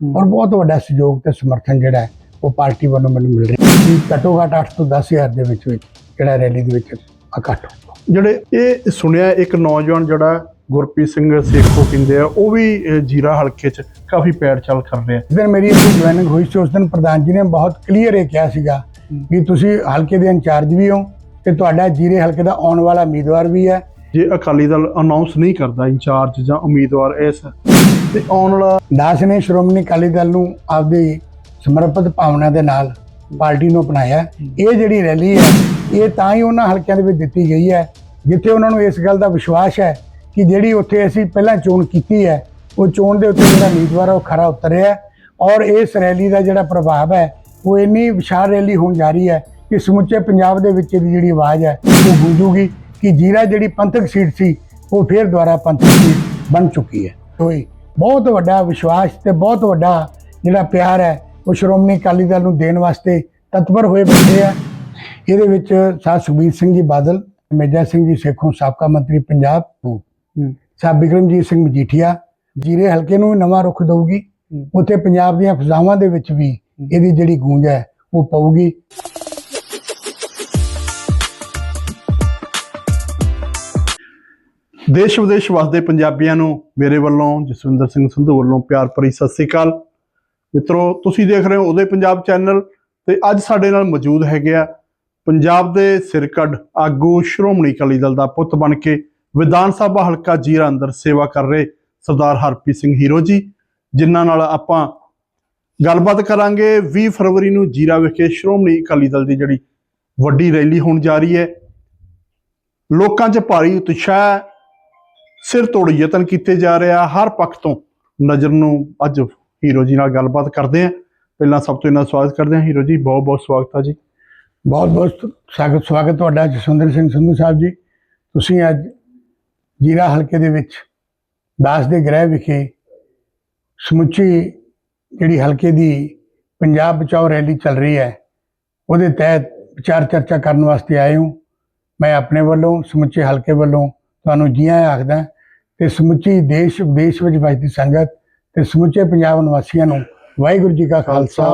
ਔਰ ਬਹੁਤ ਵੱਡਾ ਸਹਿਯੋਗ ਤੇ ਸਮਰਥਨ ਜਿਹੜਾ ਹੈ ਉਹ ਪਾਰਟੀ ਵੱਲੋਂ ਮੈਨੂੰ ਮਿਲ ਰਿਹਾ ਹੈ। ਘੱਟੋ ਘੱਟ 8 ਤੋਂ 10000 ਦੇ ਵਿੱਚ ਵਿੱਚ ਜਿਹੜਾ ਰੈਲੀ ਦੇ ਵਿੱਚ ਇਕੱਠ ਜਿਹੜੇ ਇਹ ਸੁਣਿਆ ਇੱਕ ਨੌਜਵਾਨ ਜਿਹੜਾ ਗੁਰਪ੍ਰੀਤ ਸਿੰਘ ਸੇਖੋ ਕਹਿੰਦੇ ਆ ਉਹ ਵੀ ਜੀਰਾ ਹਲਕੇ 'ਚ ਕਾਫੀ ਪੈਰ ਚੱਲ ਕਰ ਰਿਹਾ। ਜਿਸ ਦਿਨ ਮੇਰੀ ਇੱਥੇ ਜੁਆਇਨਿੰਗ ਹੋਈ ਸੀ ਉਸ ਦਿਨ ਪ੍ਰਧਾਨ ਜੀ ਨੇ ਬਹੁਤ ਕਲੀਅਰ ਇਹ ਕਿਹਾ ਸੀਗਾ ਵੀ ਤੁਸੀਂ ਹਲਕੇ ਦੇ ਇੰਚਾਰਜ ਵੀ ਹੋ ਤੇ ਤੁਹਾਡਾ ਜੀਰੇ ਹਲਕੇ ਦਾ ਆਉਣ ਵਾਲਾ ਉਮੀਦਵਾਰ ਵੀ ਹੈ। ਜੇ ਅਕਾਲੀ ਦਲ ਅਨਾਉਂਸ ਨਹੀਂ ਕਰਦਾ ਇੰਚਾਰਜ ਜਾਂ ਉਮੀਦਵਾਰ ਇਸ ਤੇ ਆਉਣ ਵਾਲਾ ਦਾਸ ਨੇ ਸ਼੍ਰੋਮਣੀ ਅਕਾਲੀ ਦਲ ਨੂੰ ਆਪਦੀ ਸਮਰਪਿਤ ਭਾਵਨਾ ਦੇ ਨਾਲ ਪਾਰਟੀ ਨੂੰ ਅਪਣਾਇਆ। ਇਹ ਜਿਹੜੀ ਰੈਲੀ ਹੈ, ਇਹ ਤਾਂ ਹੀ ਉਹਨਾਂ ਹਲਕਿਆਂ ਦੇ ਵਿੱਚ ਦਿੱਤੀ ਗਈ ਹੈ, ਜਿੱਥੇ ਉਹਨਾਂ ਨੂੰ ਇਸ ਗੱਲ ਦਾ ਵਿਸ਼ਵਾਸ ਹੈ ਕਿ ਜਿਹੜੀ ਉੱਥੇ ਅਸੀਂ ਪਹਿਲਾਂ ਚੋਣ ਕੀਤੀ ਹੈ, ਉਹ ਚੋਣ ਦੇ ਉੱਤੇ ਜਿਹੜਾ ਉਮੀਦਵਾਰ ਹੈ, ਉਹ ਖਰਾ ਉਤਰਿਆ ਔਰ ਇਸ ਰੈਲੀ ਦਾ ਜਿਹੜਾ ਪ੍ਰਭਾਵ ਹੈ, ਉਹ ਇੰਨੀ ਵਿਸ਼ਾਲ ਰੈਲੀ ਹੋਣ ਜਾ ਰਹੀ ਹੈ ਕਿ ਸਮੁੱਚੇ ਪੰਜਾਬ ਦੇ ਵਿੱਚ ਇਹਦੀ ਜਿਹੜੀ ਆਵਾਜ਼ ਹੈ, ਉਹ ਗੂੰਜੂਗੀ ਕਿ ਜੀਰਾ ਜਿਹੜੀ ਪੰਥਕ ਸੀਟ ਸੀ, ਉਹ ਫਿਰ ਦੁਬਾਰਾ ਪੰਥਕ ਸੀਟ ਬਣ ਚੁੱਕੀ ਹੈ। ਹੋਈ ਬਹੁਤ ਵੱਡਾ ਵਿਸ਼ਵਾਸ ਤੇ ਬਹੁਤ ਵੱਡਾ ਜਿਹੜਾ ਪਿਆਰ ਹੈ ਉਹ ਸ਼੍ਰੋਮਣੀ ਅਕਾਲੀ ਦਲ ਨੂੰ ਦੇਣ ਵਾਸਤੇ ਤਤਪਰ ਹੋਏ ਬੈਠੇ ਆ। ਇਹਦੇ ਵਿੱਚ ਸਾਹ ਸੁਖਬੀਰ ਸਿੰਘ ਜੀ ਬਾਦਲ ਮੇਜਾ ਸਿੰਘ ਜੀ ਸੇਖੋਂ ਸਾਬਕਾ ਮੰਤਰੀ ਪੰਜਾਬ ਸਾਹਿਬ ਬਿਕਰਮਜੀਤ ਸਿੰਘ ਮਜੀਠੀਆ ਜੀਰੇ ਹਲਕੇ ਨੂੰ ਨਵਾਂ ਰੁਖ ਦਊਗੀ। ਉੱਥੇ ਪੰਜਾਬ ਦੀਆਂ ਫਜ਼ਾਵਾਂ ਦੇ ਵਿੱਚ ਵੀ ਇਹਦੀ ਜਿਹੜੀ ਗੂੰਜ ਹੈ ਉਹ ਪਊਗੀ। ਦੇਸ਼ ਵਿਦੇਸ਼ ਵਸਦੇ ਪੰਜਾਬੀਆਂ ਨੂੰ ਮੇਰੇ ਵੱਲੋਂ, ਜਸਵਿੰਦਰ ਸਿੰਘ ਸੰਧੂ ਵੱਲੋਂ ਪਿਆਰ ਭਰੀ ਸਤਿ ਸ੍ਰੀ ਅਕਾਲ। ਮਿੱਤਰੋ, ਤੁਸੀਂ ਦੇਖ ਰਹੇ ਹੋ ਉਹਦੇ ਪੰਜਾਬ ਚੈਨਲ ਤੇ ਅੱਜ ਸਾਡੇ ਨਾਲ ਮੌਜੂਦ ਹੈਗੇ ਆ ਪੰਜਾਬ ਦੇ ਸਿਰਕੱਢ ਆਗੂ ਸ਼੍ਰੋਮਣੀ ਅਕਾਲੀ ਦਲ ਦਾ ਪੁੱਤ ਬਣ ਕੇ ਵਿਧਾਨ ਸਭਾ ਹਲਕਾ ਜੀਰਾ ਅੰਦਰ ਸੇਵਾ ਕਰ ਰਹੇ ਸਰਦਾਰ ਹਰਪ੍ਰੀਤ ਸਿੰਘ ਹੀਰੋ ਜੀ, ਜਿਨ੍ਹਾਂ ਨਾਲ ਆਪਾਂ ਗੱਲਬਾਤ ਕਰਾਂਗੇ। 20 ਫਰਵਰੀ ਨੂੰ ਜੀਰਾ ਵਿਖੇ ਸ਼੍ਰੋਮਣੀ ਅਕਾਲੀ ਦਲ ਦੀ ਜਿਹੜੀ ਵੱਡੀ ਰੈਲੀ ਹੋਣ ਜਾ ਰਹੀ ਹੈ। ਲੋਕਾਂ 'ਚ ਭਾਰੀ ਉਤਸ਼ਾਹ ਸਿਰ ਤੋੜ ਯਤਨ ਕੀਤੇ ਜਾ ਰਿਹਾ ਹਰ ਪੱਖ ਤੋਂ ਨਜ਼ਰ ਨੂੰ ਅੱਜ ਹੀਰੋ ਜੀ ਨਾਲ ਗੱਲਬਾਤ ਕਰਦੇ ਹਾਂ ਪਹਿਲਾਂ ਸਭ ਤੋਂ ਇਹਨਾਂ ਦਾ ਸਵਾਗਤ ਕਰਦੇ ਹਾਂ ਹੀਰੋ ਜੀ, ਬਹੁਤ ਬਹੁਤ ਸਵਾਗਤ ਆ ਜੀ। ਬਹੁਤ ਬਹੁਤ ਸਵਾਗਤ ਸਵਾਗਤ ਤੁਹਾਡਾ ਜਸਵਿੰਦਰ ਸਿੰਘ ਸੰਧੂ ਸਾਹਿਬ ਜੀ। ਤੁਸੀਂ ਅੱਜ ਜੀਰਾ ਹਲਕੇ ਦੇ ਵਿੱਚ ਦਾਸ ਦੇ ਗ੍ਰਹਿ ਵਿਖੇ ਸਮੁੱਚੀ ਜਿਹੜੀ ਹਲਕੇ ਦੀ ਪੰਜਾਬ ਬਚਾਓ ਰੈਲੀ ਚੱਲ ਰਹੀ ਹੈ, ਉਹਦੇ ਤਹਿਤ ਵਿਚਾਰ ਚਰਚਾ ਕਰਨ ਵਾਸਤੇ ਆਏ ਹਾਂ। ਮੈਂ ਆਪਣੇ ਵੱਲੋਂ ਸਮੁੱਚੇ ਹਲਕੇ ਵੱਲੋਂ ਤੁਹਾਨੂੰ ਜੀ ਆਇਆਂ ਆਖਦਾ ਤੇ ਸਮੁੱਚੀ ਦੇਸ਼ ਵਿਦੇਸ਼ ਵਿੱਚ ਵਸਦੀ ਸੰਗਤ ਤੇ ਸਮੁੱਚੇ ਪੰਜਾਬ ਨਿਵਾਸੀਆਂ ਨੂੰ ਵਾਹਿਗੁਰੂ ਜੀ ਕਾ ਖਾਲਸਾ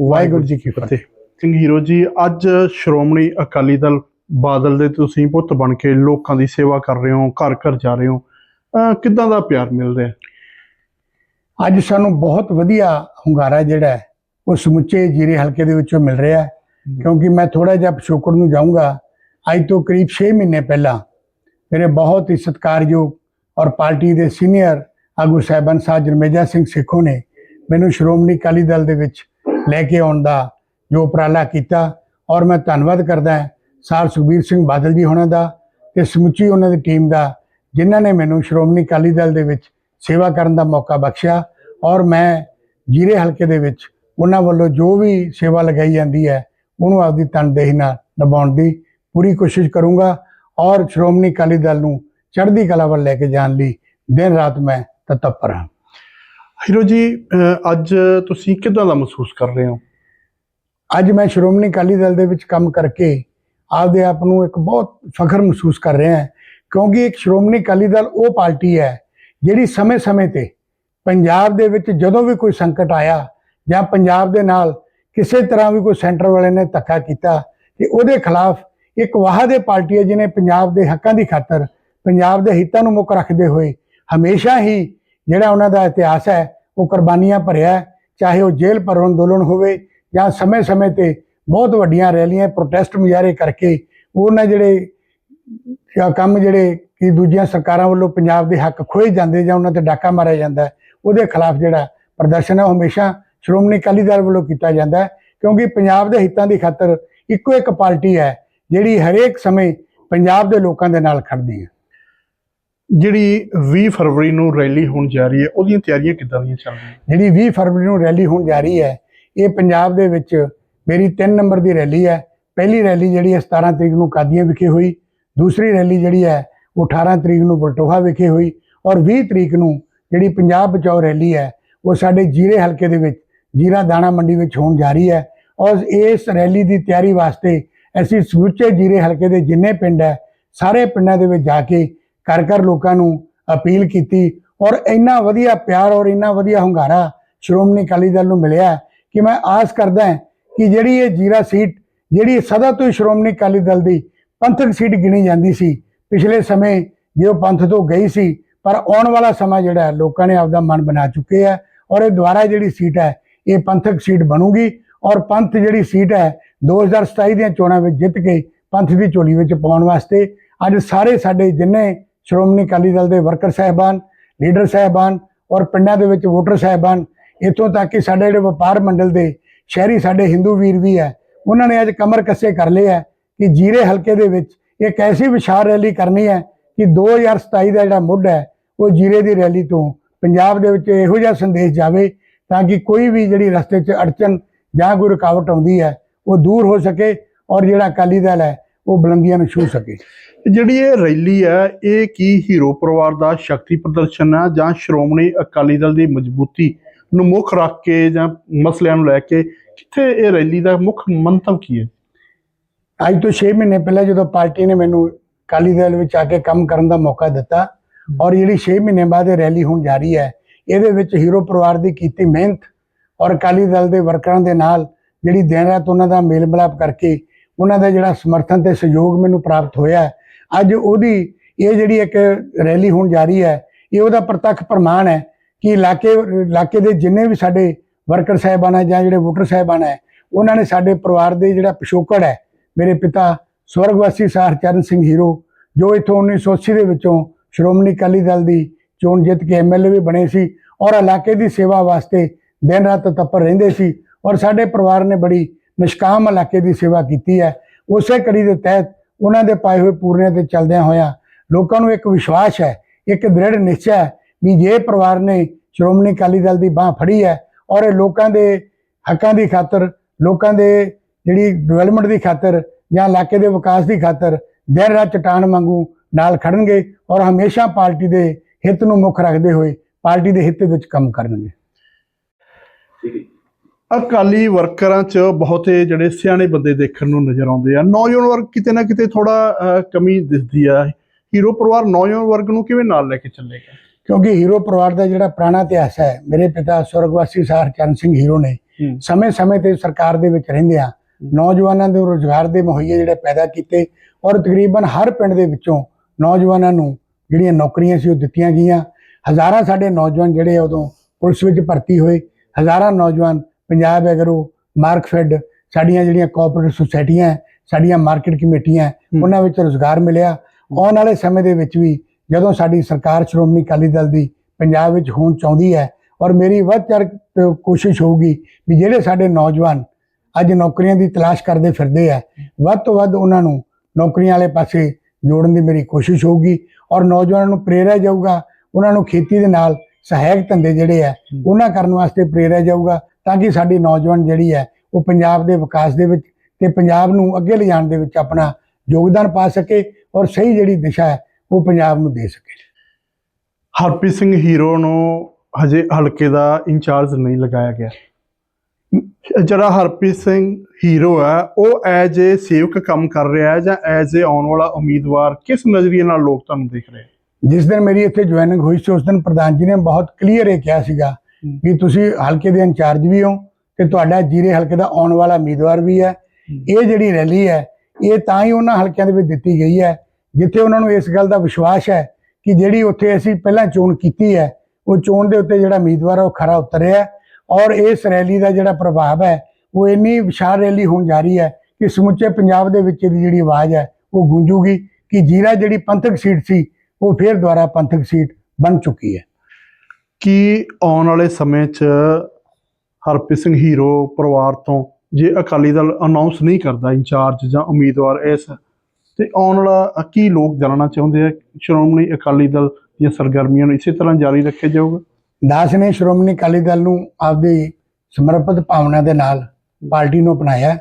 ਵਾਹਿਗੁਰੂ ਜੀ ਕੀ ਫਤਿਹ। ਸਿੰਘ ਹੀਰੋ ਜੀ ਅੱਜ ਸ਼੍ਰੋਮਣੀ ਅਕਾਲੀ ਦਲ ਬਾਦਲ ਦੇ ਤੁਸੀਂ ਪੁੱਤ ਬਣ ਕੇ ਲੋਕਾਂ ਦੀ ਸੇਵਾ ਕਰ ਰਹੇ ਹੋ ਘਰ ਘਰ ਜਾ ਰਹੇ ਹੋ ਕਿੱਦਾਂ ਦਾ ਪਿਆਰ ਮਿਲ ਰਿਹਾ? ਅੱਜ ਸਾਨੂੰ ਬਹੁਤ ਵਧੀਆ ਹੁੰਗਾਰਾ ਜਿਹੜਾ ਹੈ ਉਹ ਸਮੁੱਚੇ ਜੀਰੇ ਹਲਕੇ ਦੇ ਵਿੱਚੋਂ ਮਿਲ ਰਿਹਾ ਕਿਉਂਕਿ ਮੈਂ ਥੋੜਾ ਜਿਹਾ ਪਿਛੋਕੜ ਨੂੰ ਜਾਊਂਗਾ। ਅੱਜ ਤੋਂ ਕਰੀਬ 6 ਮਹੀਨੇ ਪਹਿਲਾਂ ਮੇਰੇ ਬਹੁਤ ਹੀ ਸਤਿਕਾਰਯੋਗ ਔਰ ਪਾਰਟੀ ਦੇ ਸੀਨੀਅਰ ਆਗੂ ਸਾਹਿਬਾਨ ਸਾਹਿਬ ਜਰਮੇਜਾ ਸਿੰਘ ਸਿੱਖੋ ਨੇ ਮੈਨੂੰ ਸ਼੍ਰੋਮਣੀ ਅਕਾਲੀ ਦਲ ਦੇ ਵਿੱਚ ਲੈ ਕੇ ਆਉਣ ਦਾ ਜੋ ਉਪਰਾਲਾ ਕੀਤਾ ਔਰ ਮੈਂ ਧੰਨਵਾਦ ਕਰਦਾ ਹਾਂ ਸਾਹਿਬ ਸੁਖਬੀਰ ਸਿੰਘ ਬਾਦਲ ਜੀ ਹੋਣਾ ਦਾ ਤੇ ਸਮੁੱਚੀ ਉਹਨਾਂ ਦੀ ਟੀਮ ਦਾ ਜਿਨ੍ਹਾਂ ਨੇ ਮੈਨੂੰ ਸ਼੍ਰੋਮਣੀ ਅਕਾਲੀ ਦਲ ਦੇ ਵਿੱਚ ਸੇਵਾ ਕਰਨ ਦਾ ਮੌਕਾ ਬਖਸ਼ਿਆ ਔਰ ਮੈਂ ਜੀਰੇ ਹਲਕੇ ਦੇ ਵਿੱਚ ਉਹਨਾਂ ਵੱਲੋਂ ਜੋ ਵੀ ਸੇਵਾ ਲਗਾਈ ਜਾਂਦੀ ਹੈ, ਉਹਨੂੰ ਆਪਦੀ ਤਨਦੇਹੀ ਨਾਲ ਨਿਭਾਉਣ ਦੀ ਪੂਰੀ ਕੋਸ਼ਿਸ਼ ਕਰੂੰਗਾ ਔਰ ਸ਼੍ਰੋਮਣੀ ਅਕਾਲੀ ਦਲ ਨੂੰ ਚੜ੍ਹਦੀ ਕਲਾ ਵੱਲ ਲੈ ਕੇ ਜਾਣ ਲਈ ਦਿਨ ਰਾਤ ਮੈਂ ਤਤਪਰ ਹਾਂ। ਹੀਰੋ ਜੀ ਅੱਜ ਤੁਸੀਂ ਕਿੱਦਾਂ ਦਾ ਮਹਿਸੂਸ ਕਰ ਰਹੇ ਹੋ? ਅੱਜ ਮੈਂ ਸ਼੍ਰੋਮਣੀ ਅਕਾਲੀ ਦਲ ਦੇ ਵਿੱਚ ਕੰਮ ਕਰਕੇ ਆਪਦੇ ਆਪ ਨੂੰ ਇੱਕ ਬਹੁਤ ਫਖਰ ਮਹਿਸੂਸ ਕਰ ਰਿਹਾ ਹਾਂ ਕਿਉਂਕਿ ਇੱਕ ਸ਼੍ਰੋਮਣੀ ਅਕਾਲੀ ਦਲ ਉਹ ਪਾਰਟੀ ਹੈ ਜਿਹੜੀ ਸਮੇਂ-ਸਮੇਂ ਤੇ ਪੰਜਾਬ ਦੇ ਵਿੱਚ ਜਦੋਂ ਵੀ ਕੋਈ ਸੰਕਟ ਆਇਆ ਜਾਂ ਪੰਜਾਬ ਦੇ ਨਾਲ ਕਿਸੇ ਤਰ੍ਹਾਂ ਵੀ ਕੋਈ ਸੈਂਟਰ ਵਾਲੇ ਨੇ ਧੱਕਾ ਕੀਤਾ ਕਿ ਉਹਦੇ ਖਿਲਾਫ ਇੱਕ ਵਾਹਦੇ ਪਾਰਟੀ ਹੈ ਜਿਹਨੇ ਪੰਜਾਬ ਦੇ ਹੱਕਾਂ ਦੀ ਖਾਤਰ ਪੰਜਾਬ ਦੇ ਹਿੱਤਾਂ ਨੂੰ ਮੁੱਖ ਰੱਖਦੇ ਹੋਏ ਹਮੇਸ਼ਾ ਹੀ ਜਿਹੜਾ ਉਹਨਾਂ ਦਾ ਇਤਿਹਾਸ ਹੈ, ਉਹ ਕੁਰਬਾਨੀਆਂ ਭਰਿਆ ਚਾਹੇ ਉਹ ਜੇਲ੍ਹ ਪਰ ਅੰਦੋਲਨ ਹੋਵੇ ਜਾਂ ਸਮੇਂ-ਸਮੇਂ ਤੇ ਬਹੁਤ ਵੱਡੀਆਂ ਰੈਲੀਆਂ ਪ੍ਰੋਟੈਸਟ ਮੁਜ਼ਾਹਰੇ ਕਰਕੇ ਉਹਨਾਂ ਜਿਹੜੇ ਕੰਮ ਜਿਹੜੇ ਕਿ ਦੂਜੀਆਂ ਸਰਕਾਰਾਂ ਵੱਲੋਂ ਪੰਜਾਬ ਦੇ ਹੱਕ ਖੋਏ ਜਾਂਦੇ ਜਾਂ ਉਹਨਾਂ ਤੇ ਡਾਕਾ ਮਾਰਿਆ ਜਾਂਦਾ ਉਹਦੇ ਖਿਲਾਫ ਜਿਹੜਾ ਪ੍ਰਦਰਸ਼ਨ ਹੈ, ਉਹ ਹਮੇਸ਼ਾ ਸ਼੍ਰੋਮਣੀ ਅਕਾਲੀ ਦਲ ਵੱਲੋਂ ਕੀਤਾ ਜਾਂਦਾ ਕਿਉਂਕਿ ਪੰਜਾਬ ਦੇ ਹਿੱਤਾਂ ਦੀ ਖਾਤਰ ਇੱਕੋ ਇੱਕ ਪਾਰਟੀ ਹੈ, ਜਿਹੜੀ ਹਰੇਕ ਸਮੇਂ ਪੰਜਾਬ ਦੇ ਲੋਕਾਂ ਦੇ ਨਾਲ ਖੜਦੀ ਹੈ। ਜਿਹੜੀ 20 ਫਰਵਰੀ ਨੂੰ ਰੈਲੀ ਹੋਣ ਜਾ ਰਹੀ ਹੈ, ਉਹਦੀਆਂ ਤਿਆਰੀਆਂ ਕਿੱਦਾਂ ਦੀਆਂ ਚੱਲ ਰਹੀਆਂ? ਜਿਹੜੀ 20 ਫਰਵਰੀ ਨੂੰ ਰੈਲੀ ਹੋਣ ਜਾ ਰਹੀ ਹੈ, ਇਹ ਪੰਜਾਬ ਦੇ ਵਿੱਚ ਮੇਰੀ 3 ਨੰਬਰ ਦੀ ਰੈਲੀ ਹੈ। ਪਹਿਲੀ ਰੈਲੀ ਜਿਹੜੀ ਹੈ 17 ਤਰੀਕ ਨੂੰ ਕਾਦੀਆਂ ਵਿਖੇ ਹੋਈ, ਦੂਸਰੀ ਰੈਲੀ ਜਿਹੜੀ ਹੈ ਉਹ 18 ਤਰੀਕ ਨੂੰ ਬਲਟੋਹਾ ਵਿਖੇ ਹੋਈ ਔਰ 20 ਤਰੀਕ ਨੂੰ ਜਿਹੜੀ ਪੰਜਾਬ ਬਚਾਓ ਰੈਲੀ ਹੈ, ਉਹ ਸਾਡੇ ਜੀਰੇ ਹਲਕੇ ਦੇ ਵਿੱਚ, ਜੀਰਾ ਦਾਣਾ ਮੰਡੀ ਵਿੱਚ ਹੋਣ ਜਾ ਰਹੀ ਹੈ। ਔਰ ਇਸ ਰੈਲੀ ਦੀ ਤਿਆਰੀ ਵਾਸਤੇ ਅਸੀਂ ਸਮੁੱਚੇ ਜੀਰੇ ਹਲਕੇ ਦੇ ਜਿੰਨੇ ਪਿੰਡ ਹੈ, ਸਾਰੇ ਪਿੰਡਾਂ ਦੇ ਵਿੱਚ ਜਾ ਕੇ ਘਰ ਘਰ ਲੋਕਾਂ ਨੂੰ ਅਪੀਲ ਕੀਤੀ ਔਰ ਇੰਨਾ ਵਧੀਆ ਪਿਆਰ ਔਰ ਇੰਨਾ ਵਧੀਆ ਹੁੰਗਾਰਾ ਸ਼੍ਰੋਮਣੀ ਅਕਾਲੀ ਦਲ ਨੂੰ ਮਿਲਿਆ ਕਿ ਮੈਂ ਆਸ ਕਰਦਾ ਕਿ ਜਿਹੜੀ ਇਹ ਜੀਰਾ ਸੀਟ, ਜਿਹੜੀ ਸਦਾ ਤੋਂ ਹੀ ਸ਼੍ਰੋਮਣੀ ਅਕਾਲੀ ਦਲ ਦੀ ਪੰਥਕ ਸੀਟ ਗਿਣੀ ਜਾਂਦੀ ਸੀ, ਪਿਛਲੇ ਸਮੇਂ ਜੇ ਉਹ ਪੰਥ ਤੋਂ ਗਈ ਸੀ, ਪਰ ਆਉਣ ਵਾਲਾ ਸਮਾਂ ਜਿਹੜਾ ਲੋਕਾਂ ਨੇ ਆਪਦਾ ਮਨ ਬਣਾ ਚੁੱਕੇ ਆ ਔਰ ਇਹ ਦੁਬਾਰਾ ਜਿਹੜੀ ਸੀਟ ਹੈ, ਇਹ ਪੰਥਕ ਸੀਟ ਬਣੂਗੀ ਔਰ ਪੰਥ ਜਿਹੜੀ ਸੀਟ ਹੈ 2027 ਦੀਆਂ ਚੋਣਾਂ ਵਿੱਚ ਜਿੱਤ ਕੇ ਪੰਥ ਦੀ ਝੋਲੀ ਵਿੱਚ ਪਾਉਣ ਵਾਸਤੇ ਅੱਜ ਸਾਰੇ ਸਾਡੇ ਜਿੰਨੇ ਸ਼੍ਰੋਮਣੀ ਅਕਾਲੀ ਦਲ ਦੇ ਵਰਕਰ ਸਾਹਿਬਾਨ, ਲੀਡਰ ਸਾਹਿਬਾਨ ਔਰ ਪਿੰਡਾਂ ਦੇ ਵਿੱਚ ਵੋਟਰ ਸਾਹਿਬਾਨ, ਇੱਥੋਂ ਤੱਕ ਕਿ ਸਾਡੇ ਜਿਹੜੇ ਵਪਾਰ ਮੰਡਲ ਦੇ ਸ਼ਹਿਰੀ ਸਾਡੇ ਹਿੰਦੂ ਵੀਰ ਵੀ ਹੈ, ਉਹਨਾਂ ਨੇ ਅੱਜ ਕਮਰ ਕੱਸੇ ਕਰ ਲਏ ਹੈ ਕਿ ਜੀਰੇ ਹਲਕੇ ਦੇ ਵਿੱਚ ਇੱਕ ਐਸੀ ਵਿਸ਼ਾਲ ਰੈਲੀ ਕਰਨੀ ਹੈ ਕਿ 2027 ਦਾ ਜਿਹੜਾ ਮੁੱਢ ਹੈ, ਉਹ ਜੀਰੇ ਦੀ ਰੈਲੀ ਤੋਂ ਪੰਜਾਬ ਦੇ ਵਿੱਚ ਇਹੋ ਜਿਹਾ ਸੰਦੇਸ਼ ਜਾਵੇ ਤਾਂ ਕਿ ਕੋਈ ਵੀ ਜਿਹੜੀ ਰਸਤੇ 'ਚ ਅੜਚਨ ਜਾਂ ਕੋਈ ਰੁਕਾਵਟ ਆਉਂਦੀ ਹੈ, ਉਹ ਦੂਰ ਹੋ ਸਕੇ ਔਰ ਜਿਹੜਾ ਅਕਾਲੀ ਦਲ ਹੈ ਉਹ ਬੁਲੰਦੀਆਂ ਨੂੰ ਛੂ ਸਕੇ। ਜਿਹੜੀ ਇਹ ਰੈਲੀ ਹੈ ਇਹ ਕੀ ਹੀਰੋ ਪਰਿਵਾਰ ਦਾ ਸ਼ਕਤੀ ਪ੍ਰਦਰਸ਼ਨ ਹੈ ਜਾਂ ਸ਼੍ਰੋਮਣੀ ਅਕਾਲੀ ਦਲ ਦੀ ਮਜ਼ਬੂਤੀ ਨੂੰ ਮੁੱਖ ਰੱਖ ਕੇ ਜਾਂ ਮਸਲਿਆਂ ਨੂੰ ਲੈ ਕੇ ਕਿੱਥੇ ਇਹ ਰੈਲੀ ਦਾ ਮੁੱਖ ਮੰਤਵ ਕੀ ਹੈ? ਅੱਜ ਤੋਂ 6 ਮਹੀਨੇ ਪਹਿਲਾਂ ਜਦੋਂ ਪਾਰਟੀ ਨੇ ਮੈਨੂੰ ਅਕਾਲੀ ਦਲ ਵਿੱਚ ਆ ਕੇ ਕੰਮ ਕਰਨ ਦਾ ਮੌਕਾ ਦਿੱਤਾ ਔਰ ਜਿਹੜੀ 6 ਮਹੀਨੇ ਬਾਅਦ ਇਹ ਰੈਲੀ ਹੋਣ ਜਾ ਰਹੀ ਹੈ ਇਹਦੇ ਵਿੱਚ ਹੀਰੋ ਪਰਿਵਾਰ ਦੀ ਕੀਤੀ ਮਿਹਨਤ ਔਰ ਅਕਾਲੀ ਦਲ ਦੇ ਵਰਕਰਾਂ ਦੇ ਨਾਲ ਜਿਹੜੀ ਦਿਨ ਰਾਤ ਉਹਨਾਂ ਦਾ ਮੇਲ ਮਿਲਾਪ ਕਰਕੇ ਉਹਨਾਂ ਦਾ ਜਿਹੜਾ ਸਮਰਥਨ ਤੇ ਸਹਿਯੋਗ ਮੈਨੂੰ ਪ੍ਰਾਪਤ ਹੋਇਆ ਅੱਜ ਉਹਦੀ ਇਹ ਜਿਹੜੀ ਇੱਕ ਰੈਲੀ ਹੋਣ ਜਾ ਰਹੀ ਹੈ, ਇਹ ਉਹਦਾ ਪ੍ਰਤੱਖ ਪ੍ਰਮਾਣ ਹੈ ਕਿ ਇਲਾਕੇ ਇਲਾਕੇ ਦੇ ਜਿੰਨੇ ਵੀ ਸਾਡੇ ਵਰਕਰ ਸਾਹਿਬਾਨ ਹੈ ਜਾਂ ਜਿਹੜੇ ਵੋਟਰ ਸਾਹਿਬਾਨ ਹੈ, ਉਹਨਾਂ ਨੇ ਸਾਡੇ ਪਰਿਵਾਰ ਦੇ ਜਿਹੜਾ ਪਿਛੋਕੜ ਹੈ, ਮੇਰੇ ਪਿਤਾ ਸਵਰਗਵਾਸੀ ਸਰ ਚਰਨ ਸਿੰਘ ਹੀਰੋ, ਜੋ ਇਥੋਂ 1980 ਦੇ ਵਿੱਚੋਂ ਸ਼੍ਰੋਮਣੀ ਅਕਾਲੀ ਦਲ ਦੀ ਚੋਣ ਜਿੱਤ ਕੇ ਐਮਐਲਏ ਵੀ ਬਣੇ ਸੀ ਔਰ ਇਲਾਕੇ ਦੀ ਸੇਵਾ ਵਾਸਤੇ ਦਿਨ ਰਾਤ ਤੱਪਰ ਰਹਿੰਦੇ ਸੀ ਔਰ ਸਾਡੇ ਪਰਿਵਾਰ ਨੇ ਬੜੀ ਨਿਸ਼ਕਾਮ ਇਲਾਕੇ ਦੀ ਸੇਵਾ ਕੀਤੀ ਹੈ। ਉਸੇ ਕੜੀ ਦੇ ਤਹਿਤ ਉਹਨਾਂ ਦੇ ਪਾਏ ਹੋਏ ਪੂਰਨਿਆਂ ਤੇ ਚੱਲਦਿਆਂ ਹੋਇਆਂ ਲੋਕਾਂ ਨੂੰ ਇੱਕ ਵਿਸ਼ਵਾਸ ਹੈ, ਇੱਕ ਦ੍ਰਿੜ ਨਿਸ਼ਚੈ ਹੈ ਵੀ ਜੇ ਪਰਿਵਾਰ ਨੇ ਸ਼੍ਰੋਮਣੀ ਅਕਾਲੀ ਦਲ ਦੀ ਬਾਹ ਫੜੀ ਹੈ ਔਰ ਇਹ ਲੋਕਾਂ ਦੇ ਹੱਕਾਂ ਦੀ ਖਾਤਰ, ਲੋਕਾਂ ਦੇ ਜਿਹੜੀ ਡਿਵੈਲਪਮੈਂਟ ਦੀ ਖਾਤਰ ਜਾਂ ਇਲਾਕੇ ਦੇ ਵਿਕਾਸ ਦੀ ਖਾਤਰ ਦਿਨ ਰਾਤ ਚਟਾਨ ਵਾਂਗੂ ਨਾਲ ਖੜਨਗੇ ਔਰ ਹਮੇਸ਼ਾ ਪਾਰਟੀ ਦੇ ਹਿੱਤ ਨੂੰ ਮੁੱਖ ਰੱਖਦੇ ਹੋਏ ਪਾਰਟੀ ਦੇ ਹਿੱਤ ਵਿੱਚ ਕੰਮ ਕਰਨਗੇ। ਅਕਾਲੀ ਵਰਕਰਾਂ 'ਚ ਬਹੁਤੇ ਜਿਹੜੇ ਸਿਆਣੇ ਬੰਦੇ ਦੇਖਣ ਨੂੰ ਨਜ਼ਰ ਆਉਂਦੇ ਆ। ਨੌਜਵਾਨ ਵਰਗ ਕਿਤੇ ਨਾ ਕਿਤੇ ਥੋੜਾ ਕਮੀ ਦਿਸਦੀ ਆ। ਹੀਰੋ ਪਰਿਵਾਰ ਨੌਜਵਾਨ ਵਰਗ ਨੂੰ ਕਿਵੇਂ ਨਾਲ ਲੈ ਕੇ ਚੱਲੇਗਾ? ਕਿਉਂਕਿ ਹੀਰੋ ਪਰਿਵਾਰ ਦਾ ਜਿਹੜਾ ਪੁਰਾਣਾ ਇਤਿਹਾਸ ਹੈ ਮੇਰੇ ਪਿਤਾ ਸਵਰਗਵਾਸੀ ਸਰ ਚਰਨ ਸਿੰਘ ਹੀਰੋ ਨੇ ਸਮੇਂ-ਸਮੇਂ ਤੇ ਸਰਕਾਰ ਦੇ ਵਿੱਚ ਰਹਿੰਦਿਆਂ ਨੌਜਵਾਨਾਂ ਦੇ ਰੋਜ਼ਗਾਰ ਦੇ ਮੁਹੱਈਆ ਜਿਹੜੇ ਪੈਦਾ ਕੀਤੇ ਔਰ ਤਕਰੀਬਨ ਹਰ ਪਿੰਡ ਦੇ ਵਿੱਚੋਂ ਨੌਜਵਾਨਾਂ ਨੂੰ ਜਿਹੜੀਆਂ ਨੌਕਰੀਆਂ ਸੀ ਉਹ ਦਿੱਤੀਆਂ ਗਈਆਂ। ਹਜ਼ਾਰਾਂ ਸਾਡੇ ਨੌਜਵਾਨ ਜਿਹੜੇ ਉਦੋਂ ਪੁਲਿਸ ਵਿੱਚ ਭਰਤੀ ਹੋਏ। ਹਜ਼ਾਰਾਂ ਨੌਜਵਾਨ ਪੰਜਾਬ ਐਗਰੋ ਮਾਰਕਫੈਡ ਸਾਡੀਆਂ ਜਿਹੜੀਆਂ ਕੋਆਪਰੇਟਿਵ ਸੁਸਾਇਟੀਆਂ ਸਾਡੀਆਂ ਮਾਰਕੀਟ ਕਮੇਟੀਆਂ। ਉਹਨਾਂ ਵਿੱਚ ਰੋਜ਼ਗਾਰ ਮਿਲਿਆ। ਆਉਣ ਵਾਲੇ ਸਮੇਂ ਦੇ ਵਿੱਚ ਵੀ ਜਦੋਂ ਸਾਡੀ ਸਰਕਾਰ ਸ਼੍ਰੋਮਣੀ ਅਕਾਲੀ ਦਲ ਦੀ ਪੰਜਾਬ ਵਿੱਚ ਹੋਣ ਚਾਹੁੰਦੀ ਹੈ ਔਰ ਮੇਰੀ ਵੱਧ ਚੜ ਕੋਸ਼ਿਸ਼ ਹੋਊਗੀ ਵੀ ਜਿਹੜੇ ਸਾਡੇ ਨੌਜਵਾਨ ਅੱਜ ਨੌਕਰੀਆਂ ਦੀ ਤਲਾਸ਼ ਕਰਦੇ ਫਿਰਦੇ ਆ ਵੱਧ ਤੋਂ ਵੱਧ ਉਹਨਾਂ ਨੂੰ ਨੌਕਰੀਆਂ ਵਾਲੇ ਪਾਸੇ ਜੋੜਨ ਦੀ ਮੇਰੀ ਕੋਸ਼ਿਸ਼ ਹੋਊਗੀ ਔਰ ਨੌਜਵਾਨਾਂ ਨੂੰ ਪ੍ਰੇਰਿਆ ਜਾਊਗਾ ਉਹਨਾਂ ਨੂੰ ਖੇਤੀ ਦੇ ਨਾਲ ਸਹਾਇਕ ਧੰਦੇ ਜਿਹੜੇ ਆ ਉਹਨਾਂ ਕਰਨ ਵਾਸਤੇ ਪ੍ਰੇਰਿਆ ਜਾਊਗਾ। ਤਾਂ ਕਿ ਸਾਡੀ ਨੌਜਵਾਨ ਜਿਹੜੀ ਹੈ ਉਹ ਪੰਜਾਬ ਦੇ ਵਿਕਾਸ ਦੇ ਵਿੱਚ ਤੇ ਪੰਜਾਬ ਨੂੰ ਅੱਗੇ ਲਿਜਾਣ ਦੇ ਵਿੱਚ ਆਪਣਾ ਯੋਗਦਾਨ ਪਾ ਸਕੇ ਔਰ ਸਹੀ ਜਿਹੜੀ ਦਿਸ਼ਾ ਹੈ ਉਹ ਪੰਜਾਬ ਨੂੰ ਦੇ ਸਕੇ। ਹਰਪ੍ਰੀਤ ਸਿੰਘ ਹੀਰੋ ਨੂੰ ਹਜੇ ਹਲਕੇ ਦਾ ਇੰਚਾਰਜ ਨਹੀਂ ਲਗਾਇਆ ਗਿਆ। ਜਿਹੜਾ ਹਰਪ੍ਰੀਤ ਸਿੰਘ ਹੀਰੋ ਹੈ ਉਹ ਐਜ ਏ ਸੇਵਕ ਕੰਮ ਕਰ ਰਿਹਾ ਹੈ ਜਾਂ ਐਜ ਏ ਆਉਣ ਵਾਲਾ ਉਮੀਦਵਾਰ ਕਿਸ ਨਜ਼ਰੀਏ ਨਾਲ ਲੋਕ ਤੁਹਾਨੂੰ ਦੇਖ ਰਹੇ? ਜਿਸ ਦਿਨ ਮੇਰੀ ਇੱਥੇ ਜੁਆਇਨਿੰਗ ਹੋਈ ਸੀ ਉਸ ਦਿਨ ਪ੍ਰਧਾਨ ਜੀ ਨੇ ਬਹੁਤ ਕਲੀਅਰ ਇਹ ਕਿਹਾ ਸੀਗਾ ਵੀ ਤੁਸੀਂ ਹਲਕੇ ਦੇ ਇੰਚਾਰਜ ਵੀ ਹੋ ਤੇ ਤੁਹਾਡਾ ਜੀਰੇ ਹਲਕੇ ਦਾ ਆਉਣ ਵਾਲਾ ਉਮੀਦਵਾਰ ਵੀ ਹੈ। ਇਹ ਜਿਹੜੀ ਰੈਲੀ ਹੈ ਇਹ ਤਾਂ ਹੀ ਉਹਨਾਂ ਹਲਕਿਆਂ ਦੇ ਵਿੱਚ ਦਿੱਤੀ ਗਈ ਹੈ ਜਿੱਥੇ ਉਹਨਾਂ ਨੂੰ ਇਸ ਗੱਲ ਦਾ ਵਿਸ਼ਵਾਸ ਹੈ ਕਿ ਜਿਹੜੀ ਉੱਥੇ ਅਸੀਂ ਪਹਿਲਾਂ ਚੋਣ ਕੀਤੀ ਹੈ ਉਹ ਚੋਣ ਦੇ ਉੱਤੇ ਜਿਹੜਾ ਉਮੀਦਵਾਰ ਉਹ ਖਰਾ ਉਤਰਿਆ ਔਰ ਇਸ ਰੈਲੀ ਦਾ ਜਿਹੜਾ ਪ੍ਰਭਾਵ ਹੈ ਉਹ ਇੰਨੀ ਵਿਸ਼ਾਲ ਰੈਲੀ ਹੋਣ ਜਾ ਰਹੀ ਹੈ ਕਿ ਸਮੁੱਚੇ ਪੰਜਾਬ ਦੇ ਵਿੱਚ ਇਹਦੀ ਜਿਹੜੀ ਆਵਾਜ਼ ਹੈ ਉਹ ਗੂੰਜੂਗੀ ਕਿ ਜੀਰਾ ਜਿਹੜੀ ਪੰਥਕ ਸੀਟ ਸੀ ਉਹ ਫਿਰ ਦੁਬਾਰਾ ਪੰਥਕ ਸੀਟ ਬਣ ਚੁੱਕੀ ਹੈ। ਕਿ ਆਉਣ ਵਾਲੇ ਸਮੇਂ 'ਚ ਹਰਪ੍ਰੀਤ ਸਿੰਘ ਹੀਰੋ ਪਰਿਵਾਰ ਤੋਂ ਜੇ ਅਕਾਲੀ ਦਲ ਅਨਾਉਂਸ ਨਹੀਂ ਕਰਦਾ ਇੰਚਾਰਜ ਜਾਂ ਉਮੀਦਵਾਰ ਇਸ ਤੇ ਆਉਣ ਵਾਲਾ ਕੀ ਲੋਕ ਜਾਣਨਾ ਚਾਹੁੰਦੇ ਆ? ਸ਼੍ਰੋਮਣੀ ਅਕਾਲੀ ਦਲ ਦੀਆਂ ਸਰਗਰਮੀਆਂ ਨੂੰ ਇਸੇ ਤਰ੍ਹਾਂ ਜਾਰੀ ਰੱਖਿਆ ਜਾਊਗਾ? ਦਾਸ ਨੇ ਸ਼੍ਰੋਮਣੀ ਅਕਾਲੀ ਦਲ ਨੂੰ ਆਪਦੀ ਸਮਰਪਿਤ ਭਾਵਨਾ ਦੇ ਨਾਲ ਪਾਰਟੀ ਨੂੰ ਅਪਣਾਇਆ।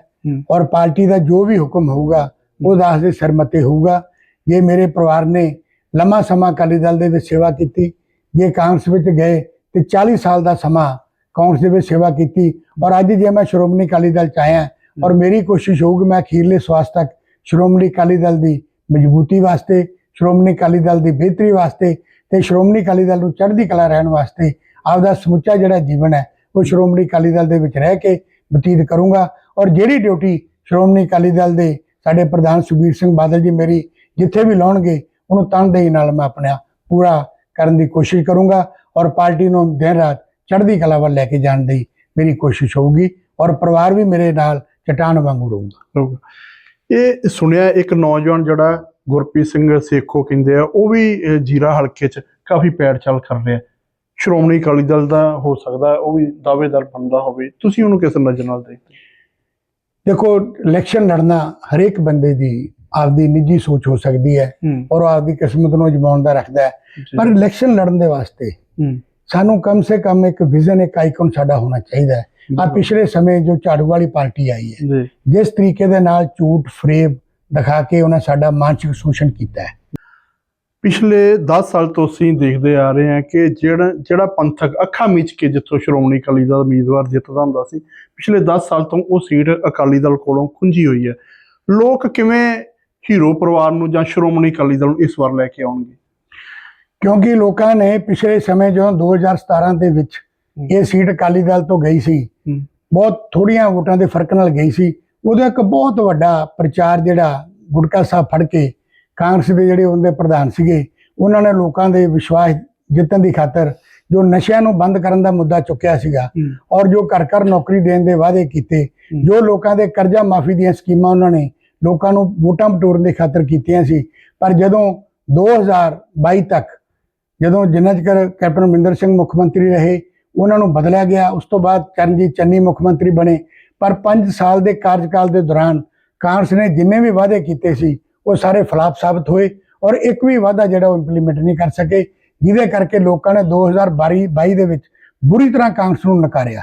ਔਰ ਪਾਰਟੀ ਦਾ ਜੋ ਵੀ ਹੁਕਮ ਹੋਊਗਾ ਉਹ ਦਾਸ ਦੇ ਸਿਰ ਮੱਤੇ ਹੋਊਗਾ। ਜੇ ਮੇਰੇ ਪਰਿਵਾਰ ਨੇ ਲੰਮਾ ਸਮਾਂ ਅਕਾਲੀ ਦਲ ਦੇ ਵਿੱਚ ਸੇਵਾ ਕੀਤੀ ਜੇ ਕਾਂਗਰਸ ਵਿੱਚ ਗਏ ਤੇ 40 ਸਾਲ ਦਾ ਸਮਾਂ ਕਾਂਗਰਸ ਦੇ ਵਿੱਚ ਸੇਵਾ ਕੀਤੀ ਔਰ ਅੱਜ ਜੇ ਮੈਂ ਸ਼੍ਰੋਮਣੀ ਅਕਾਲੀ ਦਲ ਚ ਆਇਆ ਔਰ ਮੇਰੀ ਕੋਸ਼ਿਸ਼ ਹੋਊਗੀ ਮੈਂ ਅਖੀਰਲੇ ਸਵਾਸ ਤੱਕ ਸ਼੍ਰੋਮਣੀ ਅਕਾਲੀ ਦਲ ਦੀ ਮਜ਼ਬੂਤੀ ਵਾਸਤੇ ਸ਼੍ਰੋਮਣੀ ਅਕਾਲੀ ਦਲ ਦੀ ਬਿਹਤਰੀ ਵਾਸਤੇ ਤੇ ਸ਼੍ਰੋਮਣੀ ਅਕਾਲੀ ਦਲ ਨੂੰ ਚੜ੍ਹਦੀ ਕਲਾ ਰਹਿਣ ਵਾਸਤੇ ਆਪਦਾ ਸਮੁੱਚਾ ਜਿਹੜਾ ਜੀਵਨ ਹੈ ਉਹ ਸ਼੍ਰੋਮਣੀ ਅਕਾਲੀ ਦਲ ਦੇ ਵਿੱਚ ਰਹਿ ਕੇ ਬਤੀਤ ਕਰੂੰਗਾ ਔਰ ਜਿਹੜੀ ਡਿਊਟੀ ਸ਼੍ਰੋਮਣੀ ਅਕਾਲੀ ਦਲ ਦੇ ਸਾਡੇ ਪ੍ਰਧਾਨ ਸੁਖਬੀਰ ਸਿੰਘ ਬਾਦਲ ਜੀ ਮੇਰੀ ਜਿੱਥੇ ਵੀ ਲਾਉਣਗੇ ਉਹਨੂੰ ਤਨਦੇਹੀ ਨਾਲ ਮੈਂ ਆਪਣਾ ਪੂਰਾ ਕਰਨ ਦੀ ਕੋਸ਼ਿਸ਼ ਕਰੂੰਗਾ ਔਰ ਪਾਰਟੀ ਨੂੰ ਦਿਨ ਰਾਤ ਚੜ੍ਹਦੀ ਕਲਾ ਵੱਲ ਲੈ ਕੇ ਜਾਣ ਦੀ ਮੇਰੀ ਕੋਸ਼ਿਸ਼ ਹੋਊਗੀ ਔਰ ਪਰਿਵਾਰ ਵੀ ਮੇਰੇ ਨਾਲ ਚਟਾਨ ਵਾਂਗੂ ਰਹੂਗਾ। ਇਹ ਸੁਣਿਆ ਇੱਕ ਨੌਜਵਾਨ ਜਿਹੜਾ ਗੁਰਪ੍ਰੀਤ ਸਿੰਘ ਸੇਖੋ ਕਹਿੰਦੇ ਆ ਉਹ ਵੀ ਜੀਰਾ ਹਲਕੇ 'ਚ ਕਾਫੀ ਪੈਰ ਚੱਲ ਕਰ ਰਿਹਾ। ਸ਼੍ਰੋਮਣੀ ਅਕਾਲੀ ਦਲ ਦਾ ਹੋ ਸਕਦਾ ਉਹ ਵੀ ਦਾਅਵੇਦਾਰ ਬਣਦਾ ਹੋਵੇ। ਤੁਸੀਂ ਉਹਨੂੰ ਕਿਸ ਨਜ਼ਰ ਨਾਲ ਦੇਖਦੇ ਦੇਖੋ ਇਲੈਕਸ਼ਨ ਲੜਨਾ ਹਰੇਕ ਬੰਦੇ ਦੀ ਆਪਦੀ ਨਿੱਜੀ ਸੋਚ ਹੋ ਸਕਦੀ ਹੈ ਔਰ ਉਹ ਆਪਦੀ ਕਿਸਮਤ ਨੂੰ ਅਜਮਾਉਣ ਦਾ ਰੱਖਦਾ ਹੈ। ਪਰ ਇਲੈਕਸ਼ਨ ਲੜਨ ਦੇ ਵਾਸਤੇ ਸਾਨੂੰ ਕਮ ਸੇ ਕਮ ਇੱਕ ਵਿਜ਼ਨ ਇੱਕ ਆਈਕਨ ਸਾਡਾ ਹੋਣਾ ਚਾਹੀਦਾ ਹੈ। ਆ ਪਿਛਲੇ ਸਮੇਂ ਜੋ ਝਾੜੂ ਵਾਲੀ ਪਾਰਟੀ ਆਈ ਹੈ ਜਿਸ ਤਰੀਕੇ ਦੇ ਨਾਲ ਝੂਠ ਫਰੇਬ ਦਿਖਾ ਕੇ ਉਹਨਾਂ ਸਾਡਾ ਮਾਨਸਿਕ ਸ਼ੋਸ਼ਣ ਕੀਤਾ ਹੈ। ਪਿਛਲੇ 10 ਸਾਲ ਤੋਂ ਅਸੀਂ ਦੇਖਦੇ ਆ ਰਹੇ ਹਾਂ ਕਿ ਜਿਹੜਾ ਜਿਹੜਾ ਪੰਥਕ ਅੱਖਾਂ ਮੀਚ ਕੇ ਜਿੱਥੋਂ ਸ਼੍ਰੋਮਣੀ ਅਕਾਲੀ ਦਲ ਦਾ ਉਮੀਦਵਾਰ ਜਿੱਤਦਾ ਹੁੰਦਾ ਸੀ ਪਿਛਲੇ 10 ਸਾਲ ਤੋਂ ਉਹ ਸੀਟ ਅਕਾਲੀ ਦਲ ਕੋਲੋਂ ਖੁੰਝੀ ਹੋਈ ਹੈ। ਲੋਕ ਕਿਵੇਂ ਹੀਰੋ ਪਰਿਵਾਰ ਨੂੰ ਜਾਂ ਸ਼੍ਰੋਮਣੀ ਅਕਾਲੀ ਦਲ ਨੂੰ ਇਸ ਵਾਰ ਲੈ ਕੇ ਆਉਣਗੇ ਕਿਉਂਕਿ ਲੋਕਾਂ ਨੇ ਪਿਛਲੇ ਸਮੇਂ ਜਦੋਂ 2017 ਦੇ ਵਿੱਚ ਇਹ ਸੀਟ ਅਕਾਲੀ ਦਲ ਤੋਂ ਗਈ ਸੀ। ਬਹੁਤ ਥੋੜੀਆਂ ਵੋਟਾਂ ਦੇ ਫ਼ਰਕ ਨਾਲ ਗਈ ਸੀ ਉਹਦਾ ਇੱਕ ਬਹੁਤ ਵੱਡਾ ਪ੍ਰਚਾਰ ਜਿਹੜਾ ਗੁਟਕਾ ਸਾਹਿਬ ਫੜ ਕੇ ਕਾਂਗਰਸ ਦੇ ਜਿਹੜੇ ਉਹਦੇ ਪ੍ਰਧਾਨ ਸੀਗੇ ਉਹਨਾਂ ਨੇ ਲੋਕਾਂ ਦੇ ਵਿਸ਼ਵਾਸ ਜਿੱਤਣ ਦੀ ਖਾਤਰ ਜੋ ਨਸ਼ਿਆਂ ਨੂੰ ਬੰਦ ਕਰਨ ਦਾ ਮੁੱਦਾ ਚੁੱਕਿਆ ਸੀਗਾ ਔਰ ਜੋ ਘਰ ਘਰ ਨੌਕਰੀ ਦੇਣ ਦੇ ਵਾਅਦੇ ਕੀਤੇ। ਜੋ ਲੋਕਾਂ ਦੇ ਕਰਜ਼ਾ ਮਾਫੀ ਦੀਆਂ ਸਕੀਮਾਂ ਉਹਨਾਂ ਨੇ ਲੋਕਾਂ ਨੂੰ ਵੋਟਾਂ ਬਟੋਰਨ ਦੀ ਖਾਤਰ ਕੀਤੀਆਂ ਸੀ। ਪਰ ਜਦੋਂ 2022 ਤੱਕ ਜਦੋਂ ਜਿੰਨਾ ਚਿਰ ਕੈਪਟਨ ਅਮਰਿੰਦਰ ਸਿੰਘ ਮੁੱਖ ਮੰਤਰੀ ਰਹੇ, ਉਹਨਾਂ ਨੂੰ ਬਦਲਿਆ ਗਿਆ। ਉਸ ਤੋਂ ਬਾਅਦ ਚਰਨਜੀਤ ਚੰਨੀ ਮੁੱਖ ਮੰਤਰੀ ਬਣੇ। ਪਰ 5 ਸਾਲ ਦੇ ਕਾਰਜਕਾਲ ਦੇ ਦੌਰਾਨ ਕਾਂਗਰਸ ਨੇ ਜਿੰਨੇ ਵੀ ਵਾਅਦੇ ਕੀਤੇ ਸੀ, ਉਹ ਸਾਰੇ ਫਲਾਪ ਸਾਬਤ ਹੋਏ ਔਰ ਇੱਕ ਵੀ ਵਾਅਦਾ ਜਿਹੜਾ ਉਹ ਇੰਪਲੀਮੈਂਟ ਨਹੀਂ ਕਰ ਸਕੇ, ਜਿਹਦੇ ਕਰਕੇ ਲੋਕਾਂ ਨੇ 2022 22 ਦੇ ਵਿੱਚ ਬੁਰੀ ਤਰ੍ਹਾਂ ਕਾਂਗਰਸ ਨੂੰ ਨਕਾਰਿਆ।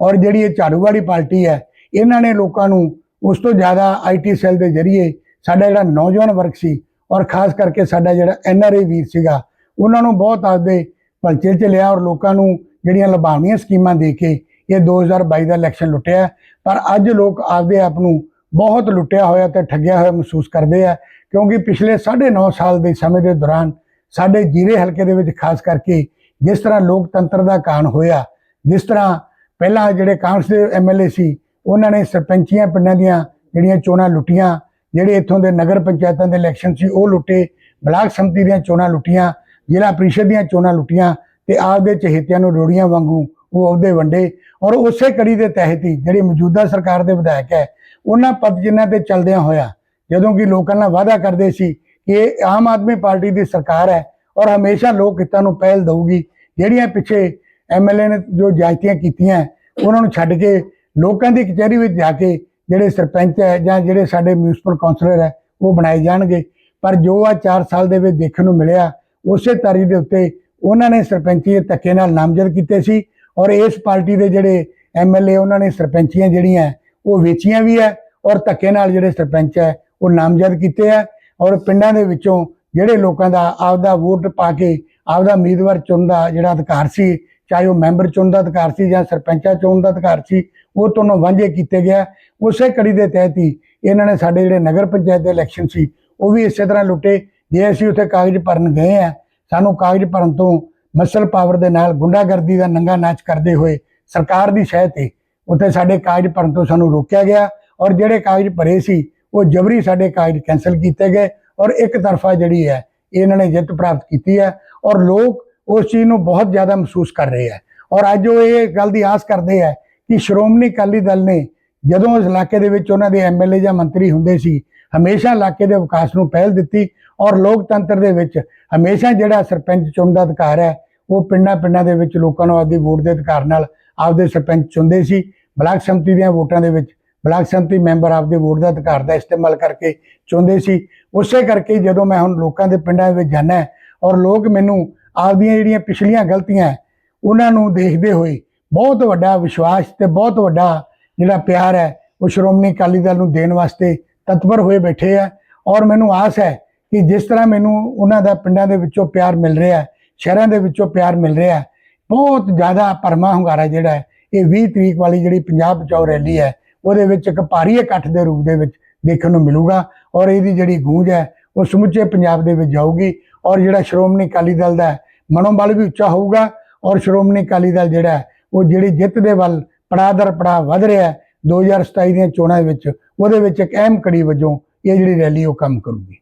ਔਰ ਜਿਹੜੀ ਇਹ ਝਾੜੂ ਵਾਲੀ ਪਾਰਟੀ ਹੈ, ਇਹਨਾਂ ਨੇ ਲੋਕਾਂ ਨੂੰ ਉਸ ਤੋਂ ਜ਼ਿਆਦਾ ਆਈਟੀ ਸੈੱਲ ਦੇ ਜ਼ਰੀਏ ਸਾਡਾ ਜਿਹੜਾ ਨੌਜਵਾਨ ਵਰਗ ਸੀ ਔਰ ਖਾਸ ਕਰਕੇ ਸਾਡਾ ਜਿਹੜਾ ਐਨਆਰਏ ਵੀਰ ਸੀਗਾ, ਉਹਨਾਂ ਨੂੰ ਬਹੁਤ ਆਪਦੇ ਭਲਚੇ ਚ ਲਿਆ ਔਰ ਲੋਕਾਂ ਨੂੰ ਜਿਹੜੀਆਂ ਲੁਭਾਵਣੀਆਂ ਸਕੀਮਾਂ ਦੇ ਕੇ ਇਹ 2022 ਦਾ ਇਲੈਕਸ਼ਨ ਲੁੱਟਿਆ। ਪਰ ਅੱਜ ਲੋਕ ਆਪਦੇ ਆਪ ਨੂੰ ਬਹੁਤ ਲੁੱਟਿਆ ਹੋਇਆ ਤੇ ਠੱਗਿਆ ਹੋਇਆ ਮਹਿਸੂਸ ਕਰਦੇ ਆ, ਕਿਉਂਕਿ ਪਿਛਲੇ 9.5 ਸਾਲ ਦੇ ਸਮੇਂ ਦੇ ਦੌਰਾਨ ਸਾਡੇ ਜੀਰੇ ਹਲਕੇ ਦੇ ਵਿੱਚ ਖਾਸ ਕਰਕੇ ਜਿਸ ਤਰ੍ਹਾਂ ਲੋਕਤੰਤਰ ਦਾ ਕਾਣ ਹੋਇਆ, ਜਿਸ ਤਰ੍ਹਾਂ ਪਹਿਲਾਂ ਜਿਹੜੇ ਕਾਂਗਰਸ ਦੇ ਐਮਐਲਏ ਸੀ ਉਹਨਾਂ ਨੇ ਸਰਪੰਚੀਆਂ ਪਿੰਡਾਂ ਦੀਆਂ ਜਿਹੜੀਆਂ ਚੋਣਾਂ ਲੁੱਟੀਆਂ, ਜਿਹੜੇ ਇੱਥੋਂ ਦੇ ਨਗਰ ਪੰਚਾਇਤਾਂ ਦੇ ਇਲੈਕਸ਼ਨ ਸੀ, ਉਹ ਲੁੱਟੇ, ਬਲਾਕ ਸੰਮਤੀ ਦੀਆਂ ਚੋਣਾਂ ਲੁੱਟੀਆਂ, ਜ਼ਿਲ੍ਹਾ ਪ੍ਰੀਸ਼ਦ ਦੀਆਂ ਚੋਣਾਂ ਲੁੱਟੀਆਂ ਤੇ ਆਪਦੇ ਚਹੇਤਿਆਂ ਨੂੰ ਰੋੜੀਆਂ ਵਾਂਗੂ ਉਹ ਅਹੁਦੇ ਵੰਡੇ ਔਰ ਉਸੇ ਕੜੀ ਦੇ ਤਹਿਤ ਹੀ ਜਿਹੜੀ ਮੌਜੂਦਾ ਸਰਕਾਰ ਦੇ ਵਿਧਾਇਕ ਹੈ, ਉਹਨਾਂ ਪਦ ਜਿਨ੍ਹਾਂ ਤੇ ਚੱਲਦਿਆਂ ਹੋਇਆ ਜਦੋਂ ਕਿ ਲੋਕਾਂ ਨਾਲ ਵਾਅਦਾ ਕਰਦੇ ਸੀ ਕਿ ਇਹ ਆਮ ਆਦਮੀ ਪਾਰਟੀ ਦੀ ਸਰਕਾਰ ਹੈ ਔਰ ਹਮੇਸ਼ਾ ਲੋਕ ਹਿੱਤਾਂ ਨੂੰ ਪਹਿਲ ਦਊਗੀ, ਜਿਹੜੀਆਂ ਪਿੱਛੇ ਐਮਐਲਏ ਨੇ ਜੋ ਜਾਇਤੀਆਂ ਕੀਤੀਆਂ, ਉਹਨਾਂ ਨੂੰ ਛੱਡ ਕੇ ਲੋਕਾਂ ਦੀ ਕਚਹਿਰੀ ਵਿੱਚ ਜਾ ਕੇ ਜਿਹੜੇ ਸਰਪੰਚ ਹੈ ਜਾਂ ਜਿਹੜੇ ਸਾਡੇ ਮਿਊਨਿਸਪਲ ਕਾਉਂਸਲਰ ਹੈ, ਉਹ ਬਣਾਏ ਜਾਣਗੇ। ਪਰ ਜੋ ਆ 4 ਸਾਲ ਦੇ ਵਿੱਚ ਦੇਖਣ ਨੂੰ ਮਿਲਿਆ, ਉਸੇ ਤਾਰੀ ਦੇ ਉੱਤੇ ਉਹਨਾਂ ਨੇ ਸਰਪੰਚੀ ਦੇ ਧੱਕੇ ਨਾਲ ਨਾਮਜ਼ਦ ਕੀਤੇ ਸੀ ਔਰ ਇਸ ਪਾਰਟੀ ਦੇ ਜਿਹੜੇ ਐਮਐਲਏ ਉਹਨਾਂ ਨੇ ਸਰਪੰਚੀਆਂ ਜਿਹੜੀਆਂ, ਉਹ ਵੇਚੀਆਂ ਵੀ ਹੈ ਔਰ ਧੱਕੇ ਨਾਲ ਜਿਹੜੇ ਸਰਪੰਚ ਹੈ, ਉਹ ਨਾਮਜ਼ਦ ਕੀਤੇ ਆ ਔਰ ਪਿੰਡਾਂ ਦੇ ਵਿੱਚੋਂ ਜਿਹੜੇ ਲੋਕਾਂ ਦਾ ਆਪਦਾ ਵੋਟ ਪਾ ਕੇ ਆਪਦਾ ਉਮੀਦਵਾਰ ਚੁਣਦਾ ਜਿਹੜਾ ਅਧਿਕਾਰ ਸੀ, ਚਾਹੇ ਉਹ ਮੈਂਬਰ ਚੁਣਨ ਦਾ ਅਧਿਕਾਰ ਸੀ ਜਾਂ ਸਰਪੰਚਾ ਚੁਣਨ ਦਾ ਅਧਿਕਾਰ ਸੀ ਉਹ ਤੁਹਾਨੂੰ ਵਾਂਝੇ ਕੀਤੇ ਗਿਆ। ਉਸੇ ਕੜੀ ਦੇ ਤਹਿਤ ਹੀ ਇਹਨਾਂ ਨੇ ਸਾਡੇ ਜਿਹੜੇ ਨਗਰ ਪੰਚਾਇਤ ਦੇ ਇਲੈਕਸ਼ਨ ਸੀ, ਉਹ ਵੀ ਇਸੇ ਤਰ੍ਹਾਂ ਲੁੱਟੇ। ਜੇ ਅਸੀਂ ਉੱਥੇ ਕਾਗਜ਼ ਭਰਨ ਗਏ ਆ, ਸਾਨੂੰ ਕਾਗਜ਼ ਭਰਨ ਤੋਂ ਮਸਲ ਪਾਵਰ ਦੇ ਨਾਲ ਗੁੰਡਾਗਰਦੀ ਦਾ ਨੰਗਾ ਨਾਚ ਕਰਦੇ ਹੋਏ ਸਰਕਾਰ ਦੀ ਸ਼ਹਿ ਤੇ ਉੱਥੇ ਸਾਡੇ ਕਾਗਜ਼ ਭਰਨ ਤੋਂ ਸਾਨੂੰ ਰੋਕਿਆ ਗਿਆ ਔਰ ਜਿਹੜੇ ਕਾਗਜ਼ ਭਰੇ ਸੀ, ਉਹ ਜਬਰੀ ਸਾਡੇ ਕਾਗਜ਼ ਕੈਨਸਲ ਕੀਤੇ ਗਏ ਔਰ ਇੱਕ ਤਰਫਾ ਜਿਹੜੀ ਹੈ, ਇਹਨਾਂ ਨੇ ਜਿੱਤ ਪ੍ਰਾਪਤ ਕੀਤੀ ਹੈ ਔਰ ਲੋਕ ਉਸ ਚੀਜ਼ ਨੂੰ ਬਹੁਤ ਜ਼ਿਆਦਾ ਮਹਿਸੂਸ ਕਰ ਰਹੇ ਹੈ। ਔਰ ਅੱਜ ਉਹ ਇਹ ਗੱਲ ਦੀ ਆਸ ਕਰਦੇ ਹੈ ਕਿ ਸ਼੍ਰੋਮਣੀ ਅਕਾਲੀ ਦਲ ਨੇ ਜਦੋਂ ਇਸ ਇਲਾਕੇ ਦੇ ਵਿੱਚ ਉਹਨਾਂ ਦੇ ਐਮਐਲਏ ਜਾਂ ਮੰਤਰੀ ਹੁੰਦੇ ਸੀ, ਹਮੇਸ਼ਾ ਇਲਾਕੇ ਦੇ ਵਿਕਾਸ ਨੂੰ ਪਹਿਲ ਦਿੱਤੀ ਔਰ ਲੋਕਤੰਤਰ ਦੇ ਵਿੱਚ ਹਮੇਸ਼ਾ ਜਿਹੜਾ ਸਰਪੰਚ ਚੁਣਨ ਦਾ ਅਧਿਕਾਰ ਹੈ, ਉਹ ਪਿੰਡਾਂ ਪਿੰਡਾਂ ਦੇ ਵਿੱਚ ਲੋਕਾਂ ਨੂੰ ਆਪਦੀ ਵੋਟ ਦੇ ਅਧਿਕਾਰ ਨਾਲ ਆਪਦੇ ਸਰਪੰਚ ਚੁਣਦੇ ਸੀ। ਬਲਾਕ ਸੰਮਤੀ ਦੀਆਂ ਵੋਟਾਂ ਦੇ ਵਿੱਚ ਬਲਾਕ ਸੰਮਤੀ ਮੈਂਬਰ ਆਪਦੇ ਵੋਟ ਦਾ ਅਧਿਕਾਰ ਦਾ ਇਸਤੇਮਾਲ ਕਰਕੇ ਚੁਣਦੇ ਸੀ। ਉਸੇ ਕਰਕੇ ਜਦੋਂ ਮੈਂ ਹੁਣ ਲੋਕਾਂ ਦੇ ਪਿੰਡਾਂ ਵਿੱਚ ਜਾਣਾ ਔਰ ਲੋਕ ਮੈਨੂੰ ਆਪਦੀਆਂ ਜਿਹੜੀਆਂ ਪਿਛਲੀਆਂ ਗਲਤੀਆਂ ਉਹਨਾਂ ਨੂੰ ਦੇਖਦੇ ਹੋਏ ਬਹੁਤ ਵੱਡਾ ਵਿਸ਼ਵਾਸ ਤੇ ਬਹੁਤ ਵੱਡਾ ਜਿਹੜਾ ਪਿਆਰ ਹੈ, ਉਹ ਸ਼੍ਰੋਮਣੀ ਅਕਾਲੀ ਦਲ ਨੂੰ ਦੇਣ ਵਾਸਤੇ ਤਤਪਰ ਹੋਏ ਬੈਠੇ ਆ। ਔਰ ਮੈਨੂੰ ਆਸ ਹੈ ਕਿ ਜਿਸ ਤਰ੍ਹਾਂ ਮੈਨੂੰ ਉਹਨਾਂ ਦਾ ਪਿੰਡਾਂ ਦੇ ਵਿੱਚੋਂ ਪਿਆਰ ਮਿਲ ਰਿਹਾ ਹੈ ਸ਼ਹਿਰਾਂ ਦੇ ਵਿੱਚੋਂ ਪਿਆਰ ਮਿਲ ਰਿਹਾ ਹੈ ਬਹੁਤ ਜ਼ਿਆਦਾ ਪਰਮਾ ਹੁੰਗਾਰਾ ਜਿਹੜਾ ਇਹ 20 ਤਰੀਕ ਵਾਲੀ ਜਿਹੜੀ ਪੰਜਾਬ ਬਚਾਓ ਰੈਲੀ ਹੈ, ਉਹਦੇ ਵਿੱਚ ਇੱਕ ਭਾਰੀ ਇਕੱਠ ਦੇ ਰੂਪ ਦੇ ਵਿੱਚ ਦੇਖਣ ਨੂੰ ਮਿਲੂਗਾ। ਔਰ ਇਹਦੀ ਜਿਹੜੀ ਗੂੰਜ ਹੈ, ਉਹ ਸਮੁੱਚੇ ਪੰਜਾਬ ਦੇ ਵਿੱਚ ਜਾਊਗੀ। ਔਰ ਜਿਹੜਾ ਸ਼੍ਰੋਮਣੀ ਅਕਾਲੀ ਦਲ ਦਾ ਮਨੋਬਲ ਵੀ ਉੱਚਾ ਹੋਊਗਾ। ਔਰ ਸ਼੍ਰੋਮਣੀ ਅਕਾਲੀ ਦਲ ਜਿਹੜਾ ਉਹ ਜਿਹੜੀ ਜਿੱਤ ਦੇ ਵੱਲ ਪੜਾਅ ਦਰ ਪੜਾਅ ਵਧ ਰਿਹਾ ਹੈ 2027 ਦੀਆਂ ਚੋਣਾਂ ਦੇ ਵਿੱਚ ਉਹਦੇ ਵਿੱਚ ਇੱਕ ਅਹਿਮ ਕੜੀ ਵਜੋਂ ਇਹ ਜਿਹੜੀ ਰੈਲੀ ਉਹ ਕੰਮ ਕਰੂਗੀ।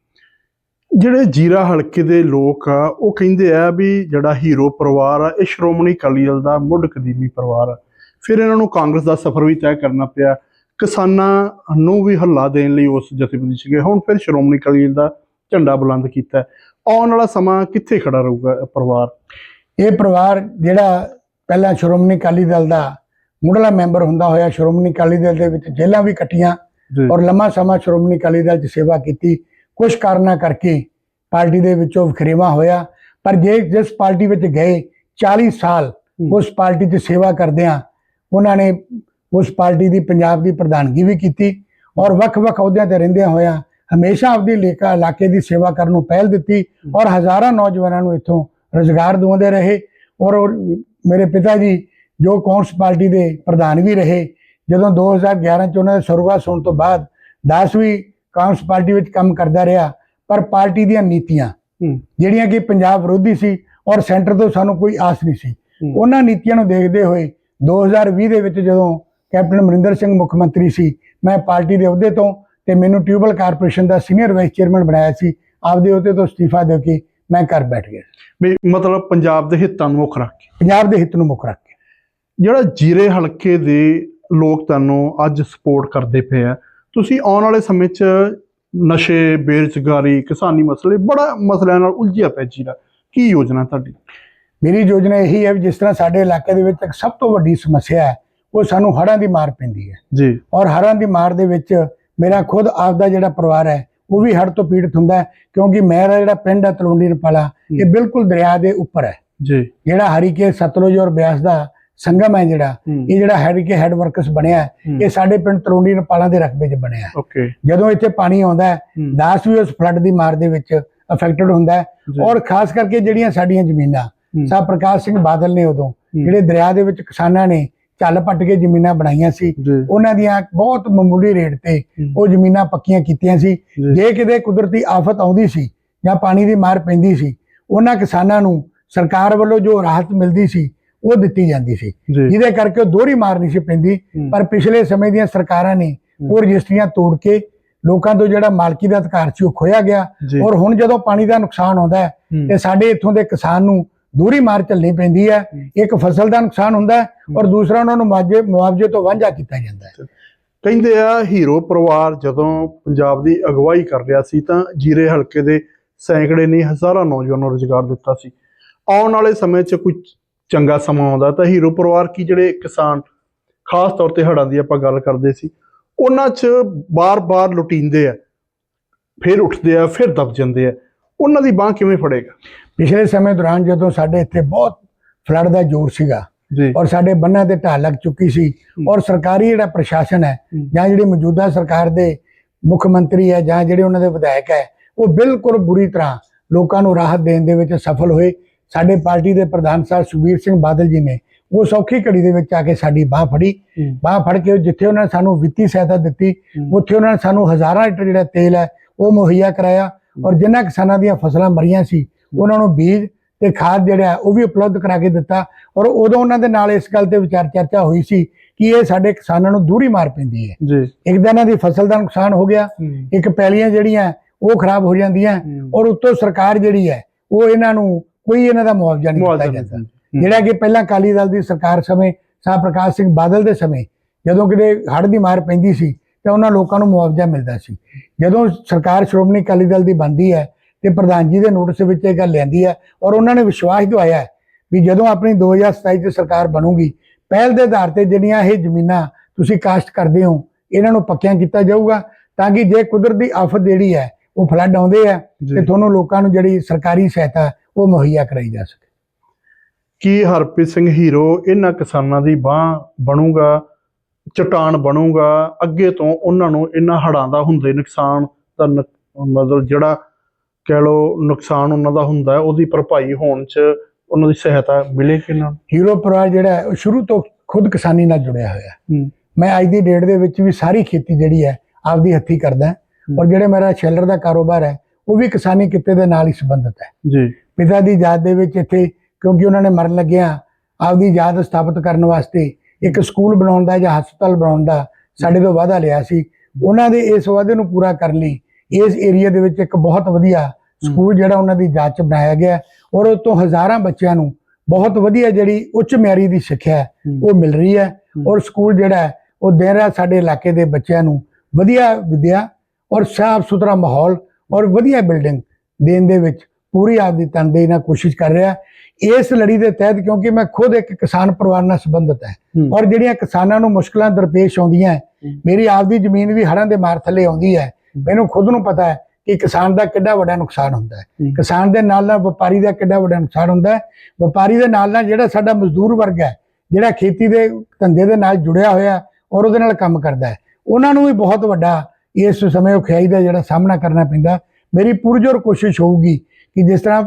ਜਿਹੜੇ ਜੀਰਾ ਹਲਕੇ ਦੇ ਲੋਕ ਆ ਉਹ ਕਹਿੰਦੇ ਆ ਵੀ ਜਿਹੜਾ ਹੀਰੋ ਪਰਿਵਾਰ ਆ ਇਹ ਸ਼੍ਰੋਮਣੀ ਅਕਾਲੀ ਦਲ ਦਾ ਮੁੱਢ ਕਦੀਮੀ ਪਰਿਵਾਰ ਆ। ਫਿਰ ਇਹਨਾਂ ਨੂੰ ਕਾਂਗਰਸ ਦਾ ਸਫ਼ਰ ਵੀ ਤੈਅ ਕਰਨਾ ਪਿਆ। ਕਿਸਾਨਾਂ ਨੂੰ ਵੀ ਹੱਲਾ ਦੇਣ ਲਈ ਉਸ ਜਥੇਬੰਦੀ ਚ ਗਏ। ਹੁਣ ਫਿਰ ਸ਼੍ਰੋਮਣੀ ਅਕਾਲੀ ਦਲ ਦਾ ਝੰਡਾ ਬੁਲੰਦ ਕੀਤਾ। ਆਉਣ ਵਾਲਾ ਸਮਾਂ ਕਿੱਥੇ ਖੜਾ ਰਹੂਗਾ ਪਰਿਵਾਰ? ਇਹ ਪਰਿਵਾਰ ਜਿਹੜਾ ਪਹਿਲਾਂ ਸ਼੍ਰੋਮਣੀ ਅਕਾਲੀ ਦਲ ਦਾ ਮੁੱਢਲਾ ਮੈਂਬਰ ਹੁੰਦਾ ਹੋਇਆ ਸ਼੍ਰੋਮਣੀ ਅਕਾਲੀ ਦਲ ਦੇ ਵਿੱਚ ਜੇਲ੍ਹਾਂ ਵੀ ਕੱਟੀਆਂ ਔਰ ਲੰਮਾ ਸਮਾਂ ਸ਼੍ਰੋਮਣੀ ਅਕਾਲੀ ਦਲ 'ਚ ਸੇਵਾ ਕੀਤੀ। ਕੁਝ ਕਾਰਨਾਂ ਕਰਕੇ ਪਾਰਟੀ ਦੇ ਵਿੱਚੋਂ ਵਖਰੇਵਾ ਹੋਇਆ ਪਰ ਜੇ ਜਿਸ ਪਾਰਟੀ ਵਿੱਚ ਗਏ 40 ਸਾਲ। ਉਸ ਪਾਰਟੀ 'ਚ ਸੇਵਾ ਕਰਦਿਆਂ ਉਹਨਾਂ ਨੇ ਉਸ ਪਾਰਟੀ ਦੀ ਪੰਜਾਬ ਦੀ ਪ੍ਰਧਾਨਗੀ ਵੀ ਕੀਤੀ ਔਰ ਵੱਖ-ਵੱਖ ਅਹੁਦਿਆਂ ਤੇ ਰਹਿੰਦਿਆਂ ਹੋਇਆਂ ਹਮੇਸ਼ਾ ਆਪਦੀ ਲੇਕਾ ਇਲਾਕੇ ਦੀ ਸੇਵਾ ਕਰਨ ਨੂੰ ਪਹਿਲ ਦਿੱਤੀ ਔਰ ਹਜ਼ਾਰਾਂ ਨੌਜਵਾਨਾਂ ਨੂੰ ਇੱਥੋਂ ਰੋਜ਼ਗਾਰ ਦਿਵਾਉਂਦੇ ਰਹੇ ਔਰ ਮੇਰੇ ਪਿਤਾ ਜੀ ਜੋ ਕਾਂਗਰਸ ਪਾਰਟੀ ਦੇ ਪ੍ਰਧਾਨ ਵੀ ਰਹੇ ਜਦੋਂ 2011 ਚ ਉਹਨਾਂ ਦੇ ਸਰਵਾਸ ਹੋਣ ਤੋਂ ਬਾਅਦ ਦਾਸ ਵੀ ਕਾਂਗਰਸ ਪਾਰਟੀ ਵਿੱਚ ਕੰਮ ਕਰਦਾ ਰਿਹਾ ਪਰ ਪਾਰਟੀ ਦੀਆਂ ਨੀਤੀਆਂ ਜਿਹੜੀਆਂ ਕਿ ਪੰਜਾਬ ਵਿਰੋਧੀ ਸੀ ਔਰ ਸੈਂਟਰ ਤੋਂ ਸਾਨੂੰ ਕੋਈ ਆਸ ਨਹੀਂ ਸੀ। ਉਹਨਾਂ ਨੀਤੀਆਂ ਨੂੰ ਦੇਖਦੇ ਹੋਏ 2020 ਦੇ ਵਿੱਚ ਜਦੋਂ ਕੈਪਟਨ ਅਮਰਿੰਦਰ ਸਿੰਘ ਮੁੱਖ ਮੰਤਰੀ ਸੀ ਮੈਂ ਪਾਰਟੀ ਦੇ ਅਹੁਦੇ ਤੋਂ ਤੇ ਮੈਨੂੰ ਟਿਊਬਲ ਕਾਰਪੋਰੇਸ਼ਨ ਦਾ ਸੀਨੀਅਰ ਵਾਈਸ ਚੇਅਰਮੈਨ ਬਣਾਇਆ ਸੀ ਆਪਦੇ ਅਹੁਦੇ ਤੋਂ ਅਸਤੀਫਾ ਦੇ ਕੇ ਮੈਂ ਘਰ ਬੈਠ ਗਿਆ। ਵੀ ਮਤਲਬ ਪੰਜਾਬ ਦੇ ਹਿੱਤਾਂ ਨੂੰ ਮੁੱਖ ਰੱਖ ਕੇ। ਪੰਜਾਬ ਦੇ ਹਿੱਤ ਨੂੰ ਮੁੱਖ ਰੱਖ ਕੇ। ਜਿਹੜਾ ਜੀਰੇ ਹਲਕੇ ਦੇ ਲੋਕ ਤੁਹਾਨੂੰ ਅੱਜ ਸਪੋਰਟ ਕਰਦੇ ਪਏ ਆ ਤੁਸੀਂ ਆਉਣ ਵਾਲੇ ਸਮੇਂ 'ਚ ਨਸ਼ੇ ਬੇਰੁਜ਼ਗਾਰੀ ਕਿਸਾਨੀ ਮਸਲੇ ਬੜਾ ਮਸਲਿਆਂ ਨਾਲ ਉਲਝਿਆ ਪਿਆ ਜੀਰਾ। ਕੀ ਯੋਜਨਾ ਤੁਹਾਡੀ? ਮੇਰੀ ਯੋਜਨਾ ਇਹੀ ਹੈ ਵੀ ਜਿਸ ਤਰ੍ਹਾਂ ਸਾਡੇ ਇਲਾਕੇ ਦੇ ਵਿੱਚ ਇੱਕ ਸਭ ਤੋਂ ਵੱਡੀ ਸਮੱਸਿਆ ਹੈ ਉਹ ਸਾਨੂੰ ਹੜ੍ਹਾਂ ਦੀ ਮਾਰ ਪੈਂਦੀ ਹੈ। ਜੀ। ਔਰ ਹੜ੍ਹਾਂ ਦੀ ਮਾਰ ਦੇ ਵਿੱਚ ਮੇਰਾ ਖੁਦ ਆਪਦਾ ਜਿਹੜਾ ਪਰਿਵਾਰ ਹੈ ਉਹ ਵੀ ਹੜ੍ਹ ਤੋਂ ਪੀੜਤ ਹੁੰਦਾ ਹੈ ਕਿਉਂਕਿ ਮੇਰਾ ਜਿਹੜਾ ਪਿੰਡ ਹੈ ਤਲਵੰਡੀ ਨਪਾਲਾ ਇਹ ਬਿਲਕੁਲ ਦਰਿਆ ਦੇ ਉੱਪਰ ਹੈ ਜੀ ਜਿਹੜਾ ਹਰੀਕੇ ਸਤਲੁਜ ਔਰ ਬਿਆਸ ਦਾ ਸੰਗਮ ਹੈ ਜਿਹੜਾ ਇਹ ਜਿਹੜਾ ਹਰੀਕੇ ਹੈਡ ਵਰਕਸ ਬਣਿਆ ਇਹ ਸਾਡੇ ਪਿੰਡ ਤਲਵੰਡੀ ਨਪਾਲਾ ਦੇ ਰਕਬੇ 'ਚ ਬਣਿਆ ਜਦੋਂ ਇੱਥੇ ਪਾਣੀ ਆਉਂਦਾ ਹੈ। ਦਾਸ ਵੀ ਉਸ ਫਲੱਡ ਦੀ ਮਾਰ ਦੇ ਵਿੱਚ ਅਫੈਕਟਡ ਹੁੰਦਾ ਹੈ। ਔਰ ਖਾਸ ਕਰਕੇ ਜਿਹੜੀਆਂ ਸਾਡੀਆਂ ਜ਼ਮੀਨਾਂ ਹੂੰ। ਸਾਹਿਬ ਪ੍ਰਕਾਸ਼ ਸਿੰਘ ਬਾਦਲ ਨੇ ਉਦੋਂ। ਜਿਹੜੇ ਦਰਿਆ ਦੇ ਵਿੱਚ ਕਿਸਾਨਾਂ ਨੇ ਝੱਲ ਪੱਟ ਕੇ ਜ਼ਮੀਨਾਂ ਬਣਾਈਆਂ ਸੀ। ਉਹਨਾਂ ਦੀਆਂ ਬਹੁਤ ਮਾਮੂਲੀ ਰੇਟ ਤੇ। ਉਹ ਜ਼ਮੀਨਾਂ ਪੱਕੀਆਂ ਕੀਤੀਆਂ ਸੀ। ਜੀ। ਕਿਤੇ ਕੁਦਰਤੀ ਆਫਤ ਆਉਂਦੀ ਸੀ ਜਾਂ ਪਾਣੀ ਦੀ ਮਾਰ ਪੈਂਦੀ ਸੀ ਉਹਨਾਂ ਕਿਸਾਨਾਂ ਨੂੰ ਸਰਕਾਰ ਵੱਲੋਂ ਜੋ ਰਾਹਤ ਮਿਲਦੀ ਸੀ ਉਹ ਦਿੱਤੀ ਜਾਂਦੀ ਸੀ। ਜਿਹਦੇ ਕਰਕੇ ਉਹ ਦੋਹਰੀ ਮਾਰ ਨਹੀਂ ਸੀ ਪੈਂਦੀ। ਪਰ ਪਿਛਲੇ ਸਮੇਂ ਦੀਆਂ ਸਰਕਾਰਾਂ ਨੇ ਉਹ ਰਜਿਸਟਰੀਆਂ ਤੋੜ ਕੇ ਲੋਕਾਂ ਤੋਂ ਜਿਹੜਾ ਮਾਲਕੀ ਦਾ ਅਧਿਕਾਰ ਸੀ ਉਹ ਖੋਇਆ ਗਿਆ। ਔਰ ਹੁਣ ਜਦੋਂ ਪਾਣੀ ਦਾ ਨੁਕਸਾਨ ਆਉਂਦਾ ਹੂੰ। ਤੇ ਸਾਡੇ ਇੱਥੋਂ ਦੇ ਕਿਸਾਨ ਨੂੰ ਦੂਰੀ ਮਾਰ ਝੱਲਣੀ ਪੈਂਦੀ ਹੈ। ਇੱਕ ਫਸਲ ਦਾ ਨੁਕਸਾਨ ਹੁੰਦਾ ਹੈ। ਔਰ ਦੂਸਰਾ ਉਹਨਾਂ ਨੂੰ ਮੁਆਵਜ਼ੇ ਮੁਆਵਜ਼ੇ ਤੋਂ ਵਾਂਝਾ ਕੀਤਾ ਜਾਂਦਾ ਹੈ। ਕਹਿੰਦੇ ਆ ਹੀਰੋ ਪਰਿਵਾਰ ਜਦੋਂ ਪੰਜਾਬ ਦੀ ਅਗਵਾਈ ਕਰ ਰਿਹਾ ਸੀ ਤਾਂ ਜੀਰੇ ਹਲਕੇ ਦੇ ਸੈਂਕੜੇ ਨਹੀਂ ਹਜ਼ਾਰਾਂ ਨੌਜਵਾਨਾਂ ਨੂੰ ਰੁਜ਼ਗਾਰ ਦਿੱਤਾ ਸੀ। ਆਉਣ ਵਾਲੇ ਸਮੇਂ 'ਚ ਕੋਈ ਚੰਗਾ ਸਮਾਂ ਆਉਂਦਾ ਤਾਂ ਹੀਰੋ ਪਰਿਵਾਰ ਕੀ ਜਿਹੜੇ ਕਿਸਾਨ ਖਾਸ ਤੌਰ ਤੇ ਹੜ੍ਹਾਂ ਦੀ ਆਪਾਂ ਗੱਲ ਕਰਦੇ ਸੀ ਉਹਨਾਂ 'ਚ ਬਾਰ-ਬਾਰ ਲੁਟੀਂਦੇ ਆ ਫਿਰ ਉੱਠਦੇ ਆ ਫਿਰ ਦਬ ਜਾਂਦੇ ਆ। ਉਹਨਾਂ ਦੀ ਬਾਹ ਕਿਵੇਂ ਫੜੇਗਾ ਪਿਛਲੇ ਸਮੇਂ ਦੌਰਾਨ ਜਦੋਂ ਸਾਡੇ ਇੱਥੇ ਬਹੁਤ ਫਲੱਡ ਦਾ ਜ਼ੋਰ ਸੀਗਾ ਔਰ ਸਾਡੇ ਬੰਨਾਂ ਤੇ ਢਾਲ ਲੱਗ ਚੁੱਕੀ ਸੀ ਔਰ ਸਰਕਾਰੀ ਜਿਹੜਾ ਪ੍ਰਸ਼ਾਸਨ ਹੈ। ਜਾਂ ਜਿਹੜੀ ਮੌਜੂਦਾ ਸਰਕਾਰ ਦੇ ਮੁੱਖ ਮੰਤਰੀ ਹੈ ਜਾਂ ਜਿਹੜੇ ਉਹਨਾਂ ਦੇ ਵਿਧਾਇਕ ਹੈ ਉਹ ਬਿਲਕੁਲ ਬੁਰੀ ਤਰ੍ਹਾਂ ਲੋਕਾਂ ਨੂੰ ਰਾਹਤ ਦੇਣ ਦੇ ਵਿੱਚ ਸਫਲ ਹੋਏ ਸਾਡੇ ਪਾਰਟੀ ਦੇ ਪ੍ਰਧਾਨ ਸਾਹਿਬ ਸੁਖਬੀਰ ਸਿੰਘ ਬਾਦਲ ਜੀ ਨੇ ਉਹ ਸੌਖੀ ਘੜੀ ਦੇ ਵਿੱਚ ਆ ਕੇ ਸਾਡੀ ਬਾਹ ਫੜੀ। ਬਾਹ ਫੜ ਕੇ ਜਿੱਥੇ ਉਹਨਾਂ ਨੇ ਸਾਨੂੰ ਵਿੱਤੀ ਸਹਾਇਤਾ ਦਿੱਤੀ। ਉੱਥੇ ਉਹਨਾਂ ਨੇ ਸਾਨੂੰ ਹਜ਼ਾਰਾਂ ਲੀਟਰ ਜਿਹੜਾ ਤੇਲ ਹੈ ਉਹ ਮੁਹੱਈਆ ਕਰਾਇਆ ਔਰ ਜਿਨ੍ਹਾਂ ਕਿਸਾਨਾਂ ਦੀਆਂ ਫਸਲਾਂ ਮਰੀਆਂ ਸੀ ਉਹਨਾਂ ਨੂੰ ਬੀਜ ਤੇ ਖਾਦ ਜਿਹੜਾ ਉਹ ਵੀ ਉਪਲਬਧ ਕਰਾ ਕੇ ਦਿੱਤਾ। ਔਰ ਉਦੋਂ ਉਹਨਾਂ ਦੇ ਨਾਲ ਇਸ ਗੱਲ ਤੇ ਵਿਚਾਰ ਚਰਚਾ ਹੋਈ ਸੀ ਕਿ ਇਹ ਸਾਡੇ ਕਿਸਾਨਾਂ ਨੂੰ ਦੂਰੀ ਮਾਰ ਪੈਂਦੀ ਹੈ। ਜੀ। ਇੱਕ ਤਾਂ ਇਹਨਾਂ ਦੀ ਫਸਲ ਦਾ ਨੁਕਸਾਨ ਹੋ ਗਿਆ ਇੱਕ ਪੈਲੀਆਂ ਜਿਹੜੀਆਂ ਉਹ ਖਰਾਬ ਹੋ ਜਾਂਦੀਆਂ ਔਰ ਉੱਤੋਂ ਸਰਕਾਰ ਜਿਹੜੀ ਹੈ ਉਹ ਇਹਨਾਂ ਨੂੰ ਕੋਈ ਇਹਨਾਂ ਦਾ ਮੁਆਵਜ਼ਾ ਨਹੀਂ ਦਿੱਤਾ ਜਾਂਦਾ। ਜਿਹੜਾ ਕਿ ਪਹਿਲਾਂ ਅਕਾਲੀ ਦਲ ਦੀ ਸਰਕਾਰ ਸਮੇਂ ਸਾਹਿਬ ਪ੍ਰਕਾਸ਼ ਸਿੰਘ ਬਾਦਲ ਦੇ ਸਮੇਂ ਜਦੋਂ ਕਿਤੇ ਹੜ੍ਹ ਦੀ ਮਾਰ ਪੈਂਦੀ ਸੀ ਤਾਂ ਉਹਨਾਂ ਲੋਕਾਂ ਨੂੰ ਮੁਆਵਜ਼ਾ ਮਿਲਦਾ ਸੀ। ਜਦੋਂ ਸਰਕਾਰ ਸ਼੍ਰੋਮਣੀ ਅਕਾਲੀ ਦਲ ਦੀ ਬਣਦੀ ਹੈ ਤੇ ਪ੍ਰਧਾਨ ਜੀ ਦੇ ਨੋਟਿਸ ਵਿੱਚ ਇਹ ਗੱਲ ਲੈਂਦੀ ਹੈ ਔਰ ਉਹਨਾਂ ਨੇ ਵਿਸ਼ਵਾਸ ਦਿਵਾਇਆ ਹੈ ਵੀ ਜਦੋਂ ਆਪਣੀ 2027 ਚ ਸਰਕਾਰ ਬਣੂਗੀ ਪਹਿਲ ਦੇ ਆਧਾਰ ਤੇ ਜਿਹੜੀਆਂ ਇਹ ਜ਼ਮੀਨਾਂ ਤੁਸੀਂ ਕਾਸ਼ਤ ਕਰਦੇ ਹੋ ਇਹਨਾਂ ਨੂੰ ਪੱਕਿਆਂ ਕੀਤਾ ਜਾਊਗਾ ਤਾਂ ਕਿ ਜੇ ਕੁਦਰਤੀ ਆਫਤ ਜਿਹੜੀ ਹੈ ਉਹ ਫਲੱਡ ਆਉਂਦੇ ਆ। ਤੇ ਤੁਹਾਨੂੰ ਲੋਕਾਂ ਨੂੰ ਜਿਹੜੀ ਸਰਕਾਰੀ ਸਹਾਇਤਾ ਉਹ ਮੁਹੱਈਆ ਕਰਾਈ ਜਾ ਸਕੇ। ਕੀ ਹਰਪ੍ਰੀਤ ਸਿੰਘ ਹੀਰੋ ਇਹਨਾਂ ਕਿਸਾਨਾਂ ਦੀ ਬਾਹ ਬਣੂਗਾ? ਚਟਾਨ ਬਣੂਗਾ ਅੱਗੇ ਤੋਂ ਉਹਨਾਂ ਨੂੰ ਇਹਨਾਂ ਹੜਾਂ ਦਾ ਹੁੰਦੇ ਨੁਕਸਾਨ ਦਾ ਮਤਲਬ ਜਿਹੜਾ ਕਹਿ ਲੋ ਨੁਕਸਾਨ ਉਹਨਾਂ ਦਾ ਹੁੰਦਾ ਉਹਦੀ ਭਰਪਾਈ ਹੋਣ 'ਚ ਉਹਨਾਂ ਦੀ ਸਹਾਇਤਾ ਮਿਲੇ ਕਿ ਨਾ? ਹੀਰੋ ਪਰਿਵਾਰ ਜਿਹੜਾ ਸ਼ੁਰੂ ਤੋਂ ਖੁਦ ਕਿਸਾਨੀ ਨਾਲ ਜੁੜਿਆ ਹੋਇਆ ਮੈਂ ਅੱਜ ਦੀ ਡੇਟ ਦੇ ਵਿੱਚ ਵੀ ਸਾਰੀ ਖੇਤੀ ਜਿਹੜੀ ਹੈ ਆਪਦੀ ਹੱਥੀ ਕਰਦਾ। ਔਰ ਜਿਹੜੇ ਮੇਰਾ ਸ਼ੈਲਰ ਦਾ ਕਾਰੋਬਾਰ ਹੈ ਉਹ ਵੀ ਕਿਸਾਨੀ ਕਿੱਤੇ ਦੇ ਨਾਲ ਹੀ ਸੰਬੰਧਿਤ ਹੈ। ਜੀ। ਪਿਤਾ ਦੀ ਯਾਦ ਦੇ ਵਿੱਚ ਇੱਥੇ ਕਿਉਂਕਿ ਉਹਨਾਂ ਨੇ ਮਰਨ ਲੱਗਿਆ ਆਪਦੀ ਯਾਦ ਸਥਾਪਿਤ ਕਰਨ ਵਾਸਤੇ ਇੱਕ ਸਕੂਲ ਬਣਾਉਣ ਦਾ ਜਾਂ ਹਸਪਤਾਲ ਬਣਾਉਣ ਦਾ ਸਾਡੇ ਤੋਂ ਵਾਅਦਾ ਲਿਆ ਸੀ। ਉਹਨਾਂ ਦੇ ਇਸ ਵਾਅਦੇ ਨੂੰ ਪੂਰਾ ਕਰਨ ਲਈ ਇਸ ਏਰੀਆ ਦੇ ਵਿੱਚ ਇੱਕ ਬਹੁਤ ਵਧੀਆ ਸਕੂਲ ਜਿਹੜਾ ਉਹਨਾਂ ਦੀ ਜਾਂਚ ਬਣਾਇਆ ਗਿਆ ਔਰ ਉਹ ਤੋਂ ਹਜ਼ਾਰਾਂ ਬੱਚਿਆਂ ਨੂੰ ਬਹੁਤ ਵਧੀਆ ਜਿਹੜੀ ਉੱਚ ਮਿਆਰੀ ਦੀ ਸਿੱਖਿਆ ਉਹ ਮਿਲ ਰਹੀ ਹੈ ਔਰ ਸਕੂਲ ਜਿਹੜਾ ਹੈ, ਉਹ ਦੇ ਰਿਹਾ ਸਾਡੇ ਇਲਾਕੇ ਦੇ ਬੱਚਿਆਂ ਨੂੰ ਵਧੀਆ ਵਿਦਿਆ ਔਰ ਸਾਫ਼ ਸੁਥਰਾ ਮਾਹੌਲ ਔਰ ਵਧੀਆ ਬਿਲਡਿੰਗ ਦੇਣ ਦੇ ਵਿੱਚ ਪੂਰੀ ਆਪਦੀ ਤਨਦੇਹੀ ਨਾਲ ਕੋਸ਼ਿਸ਼ ਕਰ ਰਿਹਾ। ਇਸ ਲੜੀ ਦੇ ਤਹਿਤ ਕਿਉਂਕਿ ਮੈਂ ਖੁਦ ਇੱਕ ਕਿਸਾਨ ਪਰਿਵਾਰ ਨਾਲ ਸੰਬੰਧਿਤ ਹੈ। ਔਰ ਜਿਹੜੀਆਂ ਕਿਸਾਨਾਂ ਨੂੰ ਮੁਸ਼ਕਲਾਂ ਦਰਪੇਸ਼ ਆਉਂਦੀਆਂ ਮੇਰੀ ਆਪਦੀ ਜ਼ਮੀਨ ਵੀ ਹੜ੍ਹਾਂ ਦੇ ਮਾਰ ਥੱਲੇ ਆਉਂਦੀ ਹੈ। ਮੈਨੂੰ ਖੁਦ ਨੂੰ ਪਤਾ ਹੈ ਕਿ ਕਿਸਾਨ ਦਾ ਕਿੰਨਾ ਵੱਡਾ ਨੁਕਸਾਨ ਹੁੰਦਾ ਹੈ। ਕਿਸਾਨ ਦੇ ਨਾਲ ਨਾਲ ਵਪਾਰੀ ਦਾ ਕਿੰਨਾ ਵੱਡਾ ਨੁਕਸਾਨ ਹੁੰਦਾ ਹੈ। ਵਪਾਰੀ ਦੇ ਨਾਲ ਨਾਲ ਜਿਹੜਾ ਸਾਡਾ ਮਜ਼ਦੂਰ ਵਰਗ ਹੈ ਜਿਹੜਾ ਖੇਤੀ ਦੇ ਧੰਦੇ ਦੇ ਨਾਲ ਜੁੜਿਆ ਹੋਇਆ ਔਰ ਉਹਦੇ ਨਾਲ ਕੰਮ ਕਰਦਾ ਹੈ ਉਹਨਾਂ ਨੂੰ ਵੀ ਬਹੁਤ ਵੱਡਾ ਇਸ ਸਮੇਂ ਔਖਿਆਈ ਦਾ ਜਿਹੜਾ ਸਾਹਮਣਾ ਕਰਨਾ ਪੈਂਦਾ ਮੇਰੀ ਪੁਰਜੋਰ ਕੋਸ਼ਿਸ਼ ਹੋਊਗੀ ਕਿ ਜਿਸ ਤਰ੍ਹਾਂ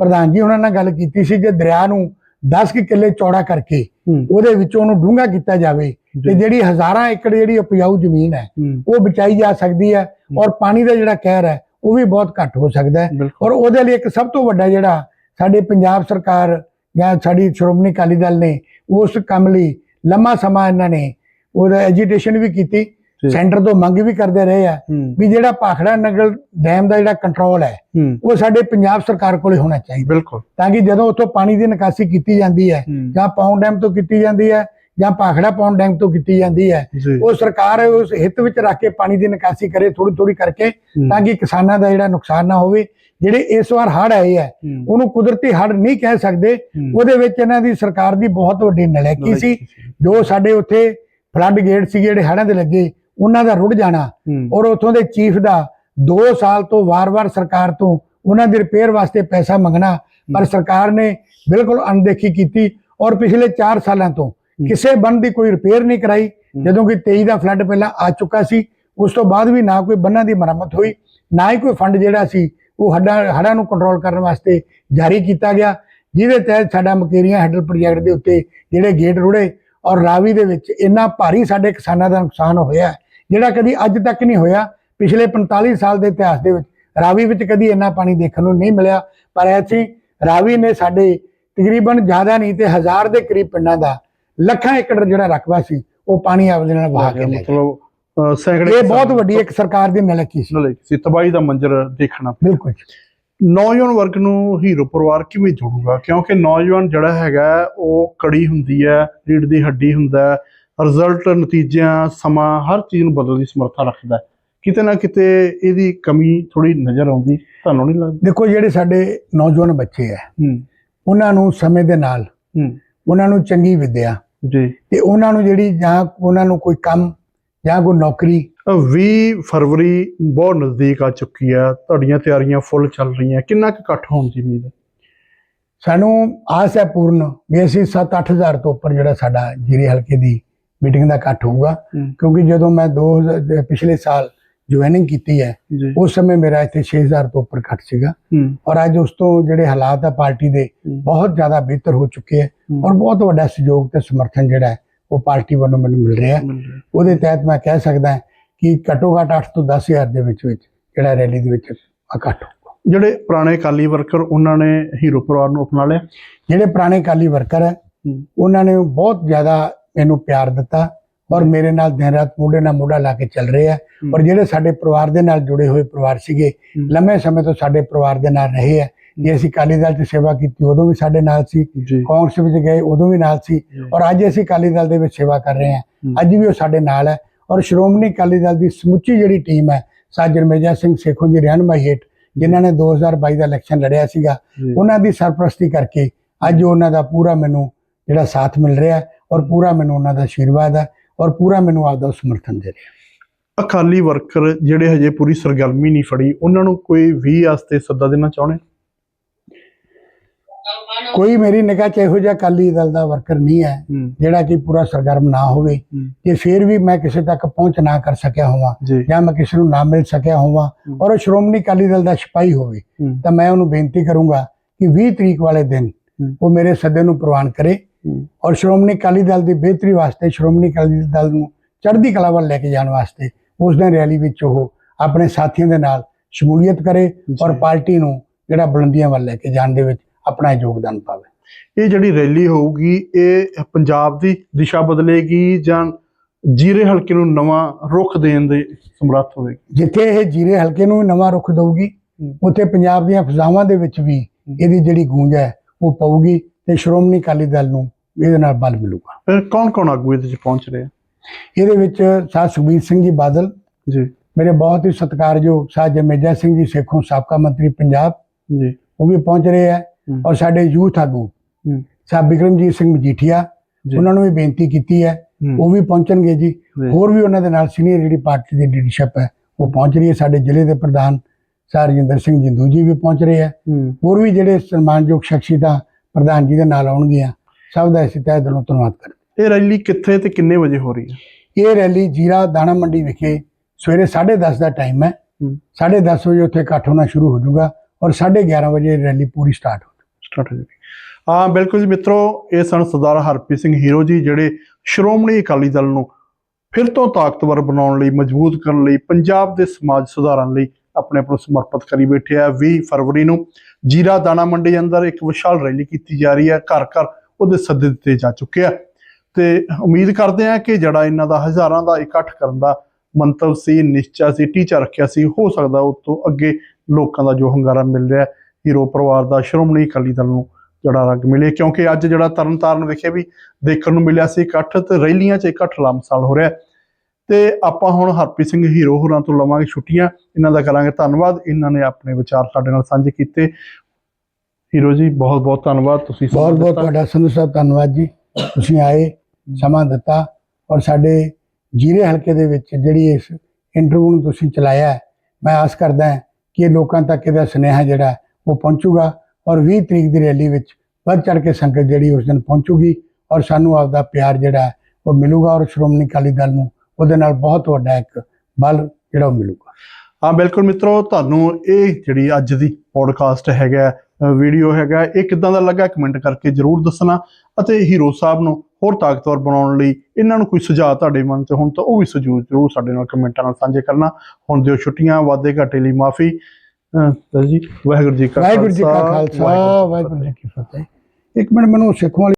ਪ੍ਰਧਾਨ ਜੀ ਉਹਨਾਂ ਨਾਲ ਗੱਲ ਕੀਤੀ ਸੀ ਕਿ ਦਰਿਆ ਨੂੰ 10 ਕਿ ਕਿੱਲੇ ਚੌੜਾ ਕਰਕੇ। ਉਹਦੇ ਵਿੱਚੋਂ ਉਹਨੂੰ ਡੂੰਘਾ ਕੀਤਾ ਜਾਵੇ ਤੇ ਜਿਹੜੀ ਹਜ਼ਾਰਾਂ ਏਕੜ ਜਿਹੜੀ ਉਪਜਾਊ ਜ਼ਮੀਨ ਹੈ। ਉਹ ਬਚਾਈ ਜਾ ਸਕਦੀ ਹੈ ਔਰ ਪਾਣੀ ਦਾ ਜਿਹੜਾ ਕਹਿਰ ਹੈ ਉਹ ਵੀ ਬਹੁਤ ਘੱਟ ਹੋ ਸਕਦਾ ਹੈ ਔਰ ਉਹਦੇ ਲਈ ਇੱਕ ਸਭ ਤੋਂ ਵੱਡਾ ਜਿਹੜਾ ਸਾਡੇ ਪੰਜਾਬ ਸਰਕਾਰ ਜਾਂ ਸਾਡੀ ਸ਼੍ਰੋਮਣੀ ਅਕਾਲੀ ਦਲ ਨੇ ਉਸ ਕੰਮ ਲਈ ਲੰਮਾ ਸਮਾਂ ਇਹਨਾਂ ਨੇ ਉਹਦਾ ਐਜੀਟੇਸ਼ਨ ਵੀ ਕੀਤੀ ਜੀ। ਸੈਂਟਰ ਤੋਂ ਮੰਗ ਵੀ ਕਰਦੇ ਰਹੇ ਆ ਵੀ ਜਿਹੜਾ ਭਾਖੜਾ ਨਗਰ ਡੈਮ ਦਾ ਜਿਹੜਾ ਕੰਟਰੋਲ ਹੈ ਉਹ ਸਾਡੇ ਪੰਜਾਬ ਸਰਕਾਰ ਕੋਲੇ ਹੋਣਾ ਚਾਹੀਦਾ। ਬਿਲਕੁਲ। ਤਾਂ ਕਿ ਜਦੋਂ ਉੱਥੋਂ ਪਾਣੀ ਦੀ ਨਿਕਾਸੀ ਕੀਤੀ ਜਾਂਦੀ ਹੈ। ਜਾਂ ਪੌਂਡ ਡੈਮ ਤੋਂ ਕੀਤੀ ਜਾਂਦੀ ਹੈ ਜਾਂ ਭਾਖੜਾ ਪੌਂਡ ਡੈਮ ਤੋਂ ਕੀਤੀ ਜਾਂਦੀ ਹੈ ਉਹ ਸਰਕਾਰ ਉਸ ਹਿੱਤ ਵਿੱਚ ਰੱਖ ਕੇ ਪਾਣੀ ਦੀ ਨਿਕਾਸੀ ਕਰੇ ਥੋੜੀ ਥੋੜੀ ਕਰਕੇ। ਤਾਂ ਕਿ ਕਿਸਾਨਾਂ ਦਾ ਜਿਹੜਾ ਨੁਕਸਾਨ ਨਾ ਹੋਵੇ। ਜਿਹੜੇ ਇਸ ਵਾਰ ਹੜ੍ਹ ਆਏ ਹੈ। ਉਹਨੂੰ ਕੁਦਰਤੀ ਹੜ੍ਹ ਨਹੀਂ ਕਹਿ ਸਕਦੇ। ਉਹਦੇ ਵਿੱਚ ਇਹਨਾਂ ਦੀ ਸਰਕਾਰ ਦੀ ਬਹੁਤ ਵੱਡੀ ਨਲਾਇਕੀ ਸੀ। ਜੋ ਸਾਡੇ ਉੱਥੇ ਫਲੱਡ ਗੇਟ ਸੀ ਜਿਹੜੇ ਹੜ੍ਹਾਂ ਦੇ ਲੱਗੇ ਉਹਨਾਂ ਦਾ ਰੁੜ ਜਾਣਾ। ਔਰ ਉੱਥੋਂ ਦੇ ਚੀਫ ਦਾ 2 ਸਾਲ ਤੋਂ ਵਾਰ-ਵਾਰ ਸਰਕਾਰ ਤੋਂ ਉਹਨਾਂ ਦੀ ਰਿਪੇਅਰ ਵਾਸਤੇ ਪੈਸਾ ਮੰਗਣਾ ਪਰ ਸਰਕਾਰ ਨੇ ਬਿਲਕੁਲ ਅਣਦੇਖੀ ਕੀਤੀ। ਔਰ ਪਿਛਲੇ 4 ਸਾਲਾਂ ਤੋਂ ਕਿਸੇ ਬੰਨ ਦੀ ਕੋਈ ਰਿਪੇਅਰ ਨਹੀਂ ਕਰਾਈ। ਜਦੋਂ ਕਿ 23 ਦਾ ਫਲੱਡ ਪਹਿਲਾਂ ਆ ਚੁੱਕਾ ਸੀ ਉਸ ਤੋਂ ਬਾਅਦ ਵੀ ਨਾ ਕੋਈ ਬੰਨਾਂ ਦੀ ਮੁਰੰਮਤ ਹੋਈ ਨਾ ਹੀ ਕੋਈ ਫੰਡ ਜਿਹੜਾ ਸੀ ਉਹ ਹੱਡਾਂ ਹੜ੍ਹਾਂ ਨੂੰ ਕੰਟਰੋਲ ਕਰਨ ਵਾਸਤੇ ਜਾਰੀ ਕੀਤਾ ਗਿਆ ਜਿਹਦੇ ਤਹਿਤ ਸਾਡਾ ਮਕੇਰੀਆਂ ਹੈਡਲ ਪ੍ਰੋਜੈਕਟ ਦੇ ਉੱਤੇ ਜਿਹੜੇ ਗੇਟ ਰੁੜੇ ਔਰ ਰਾਵੀ ਦੇ ਵਿੱਚ ਇੰਨਾ ਭਾਰੀ ਸਾਡੇ ਕਿਸਾਨਾਂ ਦਾ ਨੁਕਸਾਨ ਹੋਇਆ। ਜਿਹੜਾ ਕਦੀ ਅੱਜ ਤੱਕ ਨਹੀਂ ਹੋਇਆ ਪਿਛਲੇ 45 ਸਾਲ ਦੇ ਇਤਿਹਾਸ ਦੇ ਵਿੱਚ। ਰਾਵੀ ਵਿੱਚ ਕਦੀ ਇੰਨਾ ਪਾਣੀ ਦੇਖਣ ਨੂੰ ਨਹੀਂ ਮਿਲਿਆ ਪਰ ਐਸੀ ਰਾਵੀ ਨੇ ਸਾਡੇ ਤਕਰੀਬਨ ਜ਼ਿਆਦਾ ਨਹੀਂ ਤੇ ਹਜ਼ਾਰ ਦੇ ਕਰੀਬ ਪਿੰਡਾਂ ਦਾ ਲੱਖਾਂ ਏਕੜ ਜਿਹੜਾ ਰਕਬਾ ਸੀ ਉਹ ਪਾਣੀ ਆਪਦੇ ਨਾਲ ਵਹਾ ਕੇ ਲੈ ਮਤਲਬ ਸੈਂਕੜੇ ਇਹ ਬਹੁਤ ਵੱਡੀ ਇੱਕ ਸਰਕਾਰ ਦੀ ਨਲਕੀ ਸੀ। ਨਾਲ ਸੀ ਤਬਾਹੀ ਦਾ ਮੰਜ਼ਰ ਦੇਖਣਾ। ਬਿਲਕੁਲ ਨੌਜਵਾਨ ਵਰਗ ਨੂੰ ਹੀਰੋ ਪਰਿਵਾਰ ਕਿਵੇਂ ਜੋੜੂਗਾ? ਕਿਉਂਕਿ ਨੌਜਵਾਨ ਜਿਹੜਾ ਹੈਗਾ ਉਹ ਕੜੀ ਹੁੰਦੀ ਹੈ ਰੀੜ ਦੀ ਹੱਡੀ ਹੁੰਦਾ ਹੈ ਰਿਜ਼ਲਟ ਨਤੀਜਿਆਂ ਸਮਾਂ ਹਰ ਚੀਜ਼ ਨੂੰ ਬਦਲਣ ਦੀ ਸਮਰੱਥਾ ਰੱਖਦਾ ਹੈ। ਕਿਤੇ ਨਾ ਕਿਤੇ ਇਹਦੀ ਕਮੀ ਥੋੜੀ ਨਜ਼ਰ ਆਉਂਦੀ ਤੁਹਾਨੂੰ ਨਹੀਂ ਲੱਗਦਾ? ਦੇਖੋ ਜਿਹੜੇ ਸਾਡੇ ਨੌਜਵਾਨ ਬੱਚੇ ਆ ਹੂੰ। ਉਹਨਾਂ ਨੂੰ ਸਮੇਂ ਦੇ ਨਾਲ ਉਹਨਾਂ ਨੂੰ ਚੰਗੀ ਵਿੱਦਿਆ ਜੀ। ਤੇ ਉਹਨਾਂ ਨੂੰ ਜਿਹੜੀ ਜਾਂ ਉਹਨਾਂ ਨੂੰ ਕੋਈ ਕੰਮ ਜਾਂ ਕੋਈ ਨੌਕਰੀ ਅ, 20 ਫਰਵਰੀ ਬਹੁਤ ਨਜ਼ਦੀਕ ਆ ਚੁੱਕੀ ਹੈ ਤੁਹਾਡੀਆਂ ਤਿਆਰੀਆਂ ਫੁੱਲ ਚੱਲ ਰਹੀਆਂ ਕਿੰਨਾ ਕੁ ਇਕੱਠ ਹੋਣ ਦੀ ਉਮੀਦ ਹੈ? ਸਾਨੂੰ ਆਸ ਹੈ ਪੂਰਨ ਵੀ ਅਸੀਂ 7-8000 ਤੋਂ ਉੱਪਰ ਜਿਹੜਾ ਸਾਡਾ ਜੀਰੇ ਹਲਕੇ ਦੀ ਮੀਟਿੰਗ ਦਾ ਇਕੱਠ ਹੋਊਗਾ। ਕਿਉਂਕਿ ਜਦੋਂ ਮੈਂ 2000 ਦੇ ਪਿਛਲੇ ਸਾਲ ਜੁਆਇਨਿੰਗ ਕੀਤੀ ਹੈ ਉਸ ਸਮੇਂ ਮੇਰਾ ਇੱਥੇ 6000 ਤੋਂ ਉੱਪਰ ਇਕੱਠ ਸੀਗਾ ਔਰ ਅੱਜ ਉਸ ਤੋਂ ਜਿਹੜੇ ਹਾਲਾਤ ਆ ਪਾਰਟੀ ਦੇ। ਬਹੁਤ ਜ਼ਿਆਦਾ ਬਿਹਤਰ ਹੋ ਚੁੱਕੇ ਹੈ। ਔਰ ਬਹੁਤ ਵੱਡਾ ਸਹਿਯੋਗ ਤੇ ਸਮਰਥਨ ਜਿਹੜਾ ਹੈ ਉਹ ਪਾਰਟੀ ਵੱਲੋਂ ਮੈਨੂੰ ਮਿਲ ਰਿਹਾ। ਉਹਦੇ ਤਹਿਤ ਮੈਂ ਕਹਿ ਸਕਦਾ ਹਾਂ ਕਿ ਘੱਟੋ ਘੱਟ 8 ਤੋਂ 10000 ਦੇ ਵਿੱਚ ਵਿੱਚ ਜਿਹੜਾ ਰੈਲੀ ਦੇ ਵਿੱਚ ਇਕੱਠ ਹੋਊਗਾ ਜਿਹੜੇ ਪੁਰਾਣੇ ਅਕਾਲੀ ਵਰਕਰ ਉਹਨਾਂ ਨੇ ਹੀਰੋ ਪਰਿਵਾਰ ਨੂੰ ਅਪਣਾ ਲਿਆ ਜਿਹੜੇ ਪੁਰਾਣੇ ਕਾਲੀ ਵਰਕਰ ਹੂੰ। ਉਹਨਾਂ ਨੇ ਬਹੁਤ ਜ਼ਿਆਦਾ ਮੈਨੂੰ ਪਿਆਰ ਦਿੱਤਾ ਔਰ ਮੇਰੇ ਨਾਲ ਦਿਨ ਰਾਤ ਮੋਢੇ ਨਾਲ ਮੋਢਾ ਲਾ ਕੇ ਚੱਲ ਰਹੇ ਆ। ਹੂੰ। ਔਰ ਜਿਹੜੇ ਸਾਡੇ ਪਰਿਵਾਰ ਦੇ ਨਾਲ ਜੁੜੇ ਹੋਏ ਪਰਿਵਾਰ ਸੀਗੇ ਹੂੰ। ਲੰਮੇ ਸਮੇਂ ਤੋਂ ਸਾਡੇ ਪਰਿਵਾਰ ਦੇ ਨਾਲ ਰਹੇ ਆ। ਜੇ ਅਸੀਂ ਅਕਾਲੀ ਦਲ 'ਚ ਸੇਵਾ ਕੀਤੀ ਉਦੋਂ ਵੀ ਸਾਡੇ ਨਾਲ ਸੀ। ਕਾਂਗਰਸ ਵਿੱਚ ਗਏ ਉਦੋਂ ਵੀ ਨਾਲ ਸੀ। ਔਰ ਅੱਜ ਅਸੀਂ ਅਕਾਲੀ ਦਲ ਦੇ ਵਿੱਚ ਸੇਵਾ ਕਰ ਰਹੇ ਹਾਂ ਹੂੰ। ਅੱਜ ਵੀ ਉਹ ਸਾਡੇ ਨਾਲ ਹੈ ਔਰ ਸ਼੍ਰੋਮਣੀ ਅਕਾਲੀ ਦਲ ਦੀ ਸਮੁੱਚੀ ਜਿਹੜੀ ਟੀਮ ਹੈ ਸਾਜਰ ਮੇਜਾ ਸਿੰਘ ਸੇਖੋਂ ਜੀ ਰਹਿਨਮਾਈ ਹੇਠ ਜਿਨ੍ਹਾਂ ਨੇ 2022 ਦਾ ਇਲੈਕਸ਼ਨ ਲੜਿਆ ਸੀਗਾ। ਉਹਨਾਂ ਦੀ ਸਰਪ੍ਰਸਤੀ ਕਰਕੇ ਅੱਜ ਉਹਨਾਂ ਦਾ ਪੂਰਾ ਮੈਨੂੰ ਜਿਹੜਾ ਸਾਥ ਮਿਲ ਰਿਹਾ। ਹੈ ਔਰ ਪੂਰਾ ਮੈਨੂੰ ਉਹਨਾਂ ਦਾ ਆਸ਼ੀਰਵਾਦ ਹੈ ਔਰ ਪੂਰਾ ਮੈਨੂੰ ਆਪਦਾ ਸਮਰਥਨ ਦੇ ਰਿਹਾ ਅਕਾਲੀ ਵਰਕਰ ਜਿਹੜੇ ਹਜੇ ਪੂਰੀ ਸਰਗਰਮੀ ਨਹੀਂ ਫੜੀ ਉਹਨਾਂ ਨੂੰ ਕੋਈ 20 ਵਾਸਤੇ ਸੱਦਾ ਦੇਣਾ ਚਾਹੁੰਦੇ ਕੋਈ ਮੇਰੀ ਨਿਗਾਹ 'ਚ ਇਹੋ ਜਿਹਾ ਅਕਾਲੀ ਦਲ ਦਾ ਵਰਕਰ ਨਹੀਂ ਹੈ ਜਿਹੜਾ ਕਿ ਪੂਰਾ ਸਰਗਰਮ ਨਾ ਹੋਵੇ। ਤੇ ਫਿਰ ਵੀ ਮੈਂ ਕਿਸੇ ਤੱਕ ਪਹੁੰਚ ਨਾ ਕਰ ਸਕਿਆ ਹੋਵਾਂ ਜੀ ਮੈਂ ਕਿਸੇ ਨੂੰ ਨਾ ਮਿਲ ਸਕਿਆ ਹੋਵਾਂ। ਔਰ ਉਹ ਸ਼੍ਰੋਮਣੀ ਅਕਾਲੀ ਦਲ ਦਾ ਸਿਪਾਹੀ ਹੋਵੇ ਤਾਂ ਮੈਂ ਉਹਨੂੰ ਬੇਨਤੀ ਕਰੂੰਗਾ ਕਿ 20 ਤਰੀਕ ਵਾਲੇ ਦਿਨ। ਉਹ ਮੇਰੇ ਸੱਦੇ ਨੂੰ ਪ੍ਰਵਾਨ ਕਰੇ। ਔਰ ਸ਼੍ਰੋਮਣੀ ਅਕਾਲੀ ਦਲ ਦੀ ਬਿਹਤਰੀ ਵਾਸਤੇ ਸ਼੍ਰੋਮਣੀ ਅਕਾਲੀ ਦਲ ਨੂੰ ਚੜ੍ਹਦੀ ਕਲਾ ਵੱਲ ਲੈ ਕੇ ਜਾਣ ਵਾਸਤੇ ਉਸ ਦਿਨ ਰੈਲੀ ਵਿੱਚ ਉਹ ਆਪਣੇ ਸਾਥੀਆਂ ਦੇ ਨਾਲ ਸ਼ਮੂਲੀਅਤ ਕਰੇ ਔਰ। ਪਾਰਟੀ ਨੂੰ ਜਿਹੜਾ ਬੁਲੰਦੀਆਂ ਵੱਲ ਲੈ ਕੇ ਜਾਣ ਦੇ ਵਿੱਚ ਆਪਣਾ ਯੋਗਦਾਨ ਪਾਵੇ ਇਹ ਜਿਹੜੀ ਰੈਲੀ ਹੋਊਗੀ ਇਹ ਪੰਜਾਬ ਦੀ ਦਿਸ਼ਾ ਬਦਲੇਗੀ ਜਾਂ ਜੀਰੇ ਹਲਕੇ ਨੂੰ ਨਵਾਂ ਰੁਖ ਦੇਣ ਦੇ ਸਮਰੱਥ ਹੋਵੇਗੀ ਜਿੱਥੇ ਇਹ ਜੀਰੇ ਹਲਕੇ ਨੂੰ ਨਵਾਂ ਰੁਖ ਦਊਗੀ। ਉੱਥੇ ਪੰਜਾਬ ਦੀਆਂ ਫਜ਼ਾਵਾਂ ਦੇ ਵਿੱਚ ਵੀ ਇਹਦੀ ਜਿਹੜੀ ਗੂੰਜ ਹੈ ਉਹ ਪਊਗੀ ਤੇ ਸ਼੍ਰੋਮਣੀ ਅਕਾਲੀ ਦਲ ਨੂੰ ਇਹਦੇ ਨਾਲ ਬਲ ਮਿਲੂਗਾ ਫਿਰ ਕੌਣ ਕੌਣ ਆਗੂ ਇਹਦੇ 'ਚ ਪਹੁੰਚ ਰਹੇ ਆ ਇਹਦੇ ਵਿੱਚ ਸਾਹ ਸੁਖਬੀਰ ਸਿੰਘ ਜੀ ਬਾਦਲ ਜੀ ਮੇਰੇ ਬਹੁਤ ਹੀ ਸਤਿਕਾਰਯੋਗ ਸਾਹ ਜਮੇਜਾ ਸਿੰਘ ਜੀ ਸੇਖੋਂ ਸਾਬਕਾ ਮੰਤਰੀ ਪੰਜਾਬ ਜੀ ਉਹ ਵੀ ਪਹੁੰਚ ਰਹੇ ਹੂੰ। ਔਰ ਸਾਡੇ ਯੂਥ ਆਗੂ। ਸਾਹ ਬਿਕਰਮਜੀਤ ਸਿੰਘ ਮਜੀਠੀਆ। ਉਹਨਾਂ ਨੂੰ ਵੀ ਬੇਨਤੀ ਕੀਤੀ ਹੈ। ਉਹ ਵੀ ਪਹੁੰਚਣਗੇ ਜੀ। ਹੋਰ ਵੀ ਉਹਨਾਂ ਦੇ ਨਾਲ ਸੀਨੀਅਰ ਜਿਹੜੀ ਪਾਰਟੀ ਦੀ ਲੀਡਰਸ਼ਿਪ ਹੈ ਉਹ ਪਹੁੰਚ ਰਹੀ ਹੈ ਸਾਡੇ ਜ਼ਿਲ੍ਹੇ ਦੇ ਪ੍ਰਧਾਨ ਸਰ ਰਜਿੰਦਰ ਸਿੰਘ ਜਿੰਦੂ ਜੀ ਵੀ ਪਹੁੰਚ ਰਹੇ ਹੂੰ ਹੋਰ ਵੀ ਜਿਹੜੇ ਸਨਮਾਨਯੋਗ ਸ਼ਖਸੀਅਤਾਂ ਪ੍ਰਧਾਨ ਜੀ ਦੇ ਨਾਲ ਆਉਣਗੀਆਂ ਸਭ ਦਾ ਅਸੀਂ ਤਹਿ ਦਿਲੋਂ ਧੰਨਵਾਦ ਕਰਦੇ ਇਹ ਰੈਲੀ ਕਿੱਥੇ ਤੇ ਕਿੰਨੇ ਵਜੇ ਹੋ ਰਹੀ ਹੈ? ਇਹ ਰੈਲੀ ਜੀਰਾ ਦਾਣਾ ਮੰਡੀ ਵਿਖੇ ਸਵੇਰੇ 10:30 ਦਾ ਟਾਈਮ ਹੈ। ਹੂੰ। 10:30 ਵਜੇ ਉੱਥੇ ਇਕੱਠ ਹੋਣਾ ਸ਼ੁਰੂ ਹੋ ਜਾਊਗਾ ਔਰ 11:30 ਵਜੇ ਰੈਲੀ ਪੂਰੀ ਸਟਾਰਟ ਹੋ ਸਟਾਰਟ ਹੋ ਜਾਏਗੀ ਹਾਂ ਬਿਲਕੁਲ ਜੀ ਮਿੱਤਰੋ ਇਹ ਸਨ ਸਰਦਾਰ ਹਰਪ੍ਰੀਤ ਸਿੰਘ ਹੀਰੋ ਜੀ ਜਿਹੜੇ ਸ਼੍ਰੋਮਣੀ ਅਕਾਲੀ ਦਲ ਨੂੰ ਫਿਰ ਤੋਂ ਤਾਕਤਵਰ ਬਣਾਉਣ ਲਈ ਮਜ਼ਬੂਤ ਕਰਨ ਲਈ ਪੰਜਾਬ ਦੇ ਸਮਾਜ ਸੁਧਾਰਨ ਲਈ ਆਪਣੇ ਆਪ ਨੂੰ ਸਮਰਪਿਤ ਕਰੀ ਬੈਠੇ ਆ 20 ਫਰਵਰੀ ਨੂੰ। ਜੀਰਾ ਦਾਣਾ ਮੰਡੀ ਅੰਦਰ ਇੱਕ ਵਿਸ਼ਾਲ ਰੈਲੀ ਕੀਤੀ ਜਾ ਰਹੀ ਹੈ। ਘਰ ਘਰ ਉਹਦੇ ਸੱਦੇ ਦਿੱਤੇ ਜਾ ਚੁੱਕੇ ਆ। ਤੇ ਉਮੀਦ ਕਰਦੇ ਆ ਕਿ ਜਿਹੜਾ ਇਹਨਾਂ ਦਾ ਹਜ਼ਾਰਾਂ ਦਾ ਇਕੱਠ ਕਰਨ ਦਾ ਮੰਤਵ ਸੀ, ਨਿਸ਼ਚਾ ਸੀ, ਟੀਚਾ ਰੱਖਿਆ ਸੀ, ਹੋ ਸਕਦਾ ਉਸ ਤੋਂ ਅੱਗੇ ਲੋਕਾਂ ਦਾ ਜੋ ਹੰਗਾਰਾ ਮਿਲ ਰਿਹਾ, ਹੀਰੋ ਪਰਿਵਾਰ ਦਾ ਸ਼੍ਰੋਮਣੀ ਅਕਾਲੀ ਦਲ ਨੂੰ ਜਿਹੜਾ ਰੰਗ ਮਿਲੇ। ਕਿਉਂਕਿ ਅੱਜ ਜਿਹੜਾ ਤਰਨਤਾਰਨ ਵਿਖੇ ਵੀ ਦੇਖਣ ਨੂੰ ਮਿਲਿਆ ਸੀ ਇਕੱਠ, ਤੇ ਰੈਲੀਆਂ 'ਚ ਇਕੱਠ ਲੰਮਸਾਲ ਹੋ ਰਿਹਾ। ਤੇ ਆਪਾਂ ਹੁਣ ਹਰਪ੍ਰੀਤ ਸਿੰਘ ਹੀਰੋ ਹੋਰਾਂ ਤੋਂ ਲਵਾਂਗੇ ਛੁੱਟੀਆਂ। ਇਹਨਾਂ ਦਾ ਕਰਾਂਗੇ ਧੰਨਵਾਦ। ਇਹਨਾਂ ਨੇ ਆਪਣੇ ਵਿਚਾਰ ਸਾਡੇ ਨਾਲ ਸਾਂਝੇ ਕੀਤੇ। ਹੀਰੋ ਜੀ ਬਹੁਤ ਬਹੁਤ ਧੰਨਵਾਦ ਤੁਸੀਂ ਸਮਾਂ ਬਹੁਤ ਬਹੁਤ ਦਿੱਤਾ। ਤੁਹਾਡਾ ਸੰਧੂ ਸਾਹਿਬ ਧੰਨਵਾਦ ਜੀ ਤੁਸੀਂ ਆਏ ਸਮਾਂ ਦਿੱਤਾ ਔਰ ਸਾਡੇ ਜੀਰੇ ਹਲਕੇ ਦੇ ਵਿੱਚ ਜਿਹੜੀ ਇਸ ਇੰਟਰਵਿਊ ਨੂੰ ਤੁਸੀਂ ਚਲਾਇਆ ਹੈ, ਮੈਂ ਆਸ ਕਰਦਾ ਹਾਂ ਕਿ ਇਹ ਲੋਕਾਂ ਤੱਕ ਇਹਦਾ ਸੁਨੇਹਾ ਜਿਹੜਾ ਹੈ ਉਹ ਪਹੁੰਚੂਗਾ ਔਰ 20 ਤਰੀਕ ਦੀ ਰੈਲੀ ਵਿੱਚ ਵੱਧ ਚੜ ਕੇ ਸੰਗਤ ਜਿਹੜੀ ਉਸ ਦਿਨ ਪਹੁੰਚੂਗੀ ਔਰ ਸਾਨੂੰ ਆਪਦਾ ਪਿਆਰ ਜਿਹੜਾ ਹੈ ਉਹ ਮਿਲੂਗਾ ਔਰ ਸ਼੍ਰੋਮਣੀ ਅਕਾਲੀ ਦਲ ਨੂੰ ਉਹਦੇ ਨਾਲ ਬਹੁਤ ਵੱਡਾ ਇੱਕ ਬਲ ਜਿਹੜਾ ਉਹ ਮਿਲੂਗਾ ਹਾਂ ਬਿਲਕੁਲ ਮਿੱਤਰੋ ਤੁਹਾਨੂੰ ਇਹ ਜਿਹੜੀ ਅੱਜ ਦੀ ਪੋਡਕਾਸਟ ਹੈਗਾ ਵੀਡੀਓ ਹੈਗਾ। ਇਹ ਕਿਦਾਂ ਦਾ ਲੱਗਾ ਕਮੈਂਟ ਕਰਕੇ ਜਰੂਰ ਦੱਸਣਾ ਅਤੇ ਹੀਰੋ ਸਾਹਿਬ ਨੂੰ ਹੋਰ ਤਾਕਤਵਰ ਬਣਾਉਣ ਲਈ ਇਹਨਾਂ ਨੂੰ ਕੋਈ ਸੁਝਾਅ ਤੁਹਾਡੇ ਮਨ 'ਚ ਹੁਣ ਤਾਂ ਉਹ ਵੀ ਸੁਝਾਅ ਜਰੂਰ ਸਾਡੇ ਨਾਲ ਕਮੈਂਟਾਂ ਨਾਲ ਸਾਂਝੇ ਕਰਨਾ। ਹੁਣ ਦਿਓ ਛੁੱਟੀਆਂ ਵਾਅਦੇ ਘਾਟੇ ਲਈ ਮਾਫੀ। ਜੀ। ਵਾਹਿਗੁਰੂ ਜੀ ਕਾ ਵਾਹਿਗੁਰੂ ਜੀ ਕਾ ਖਾਲਸਾ, ਵਾਹਿਗੁਰੂ ਜੀ ਕੀ ਫਤਿਹ। ਇੱਕ ਮਿੰਟ ਮੈਨੂੰ ਸਿੱਖੋਂ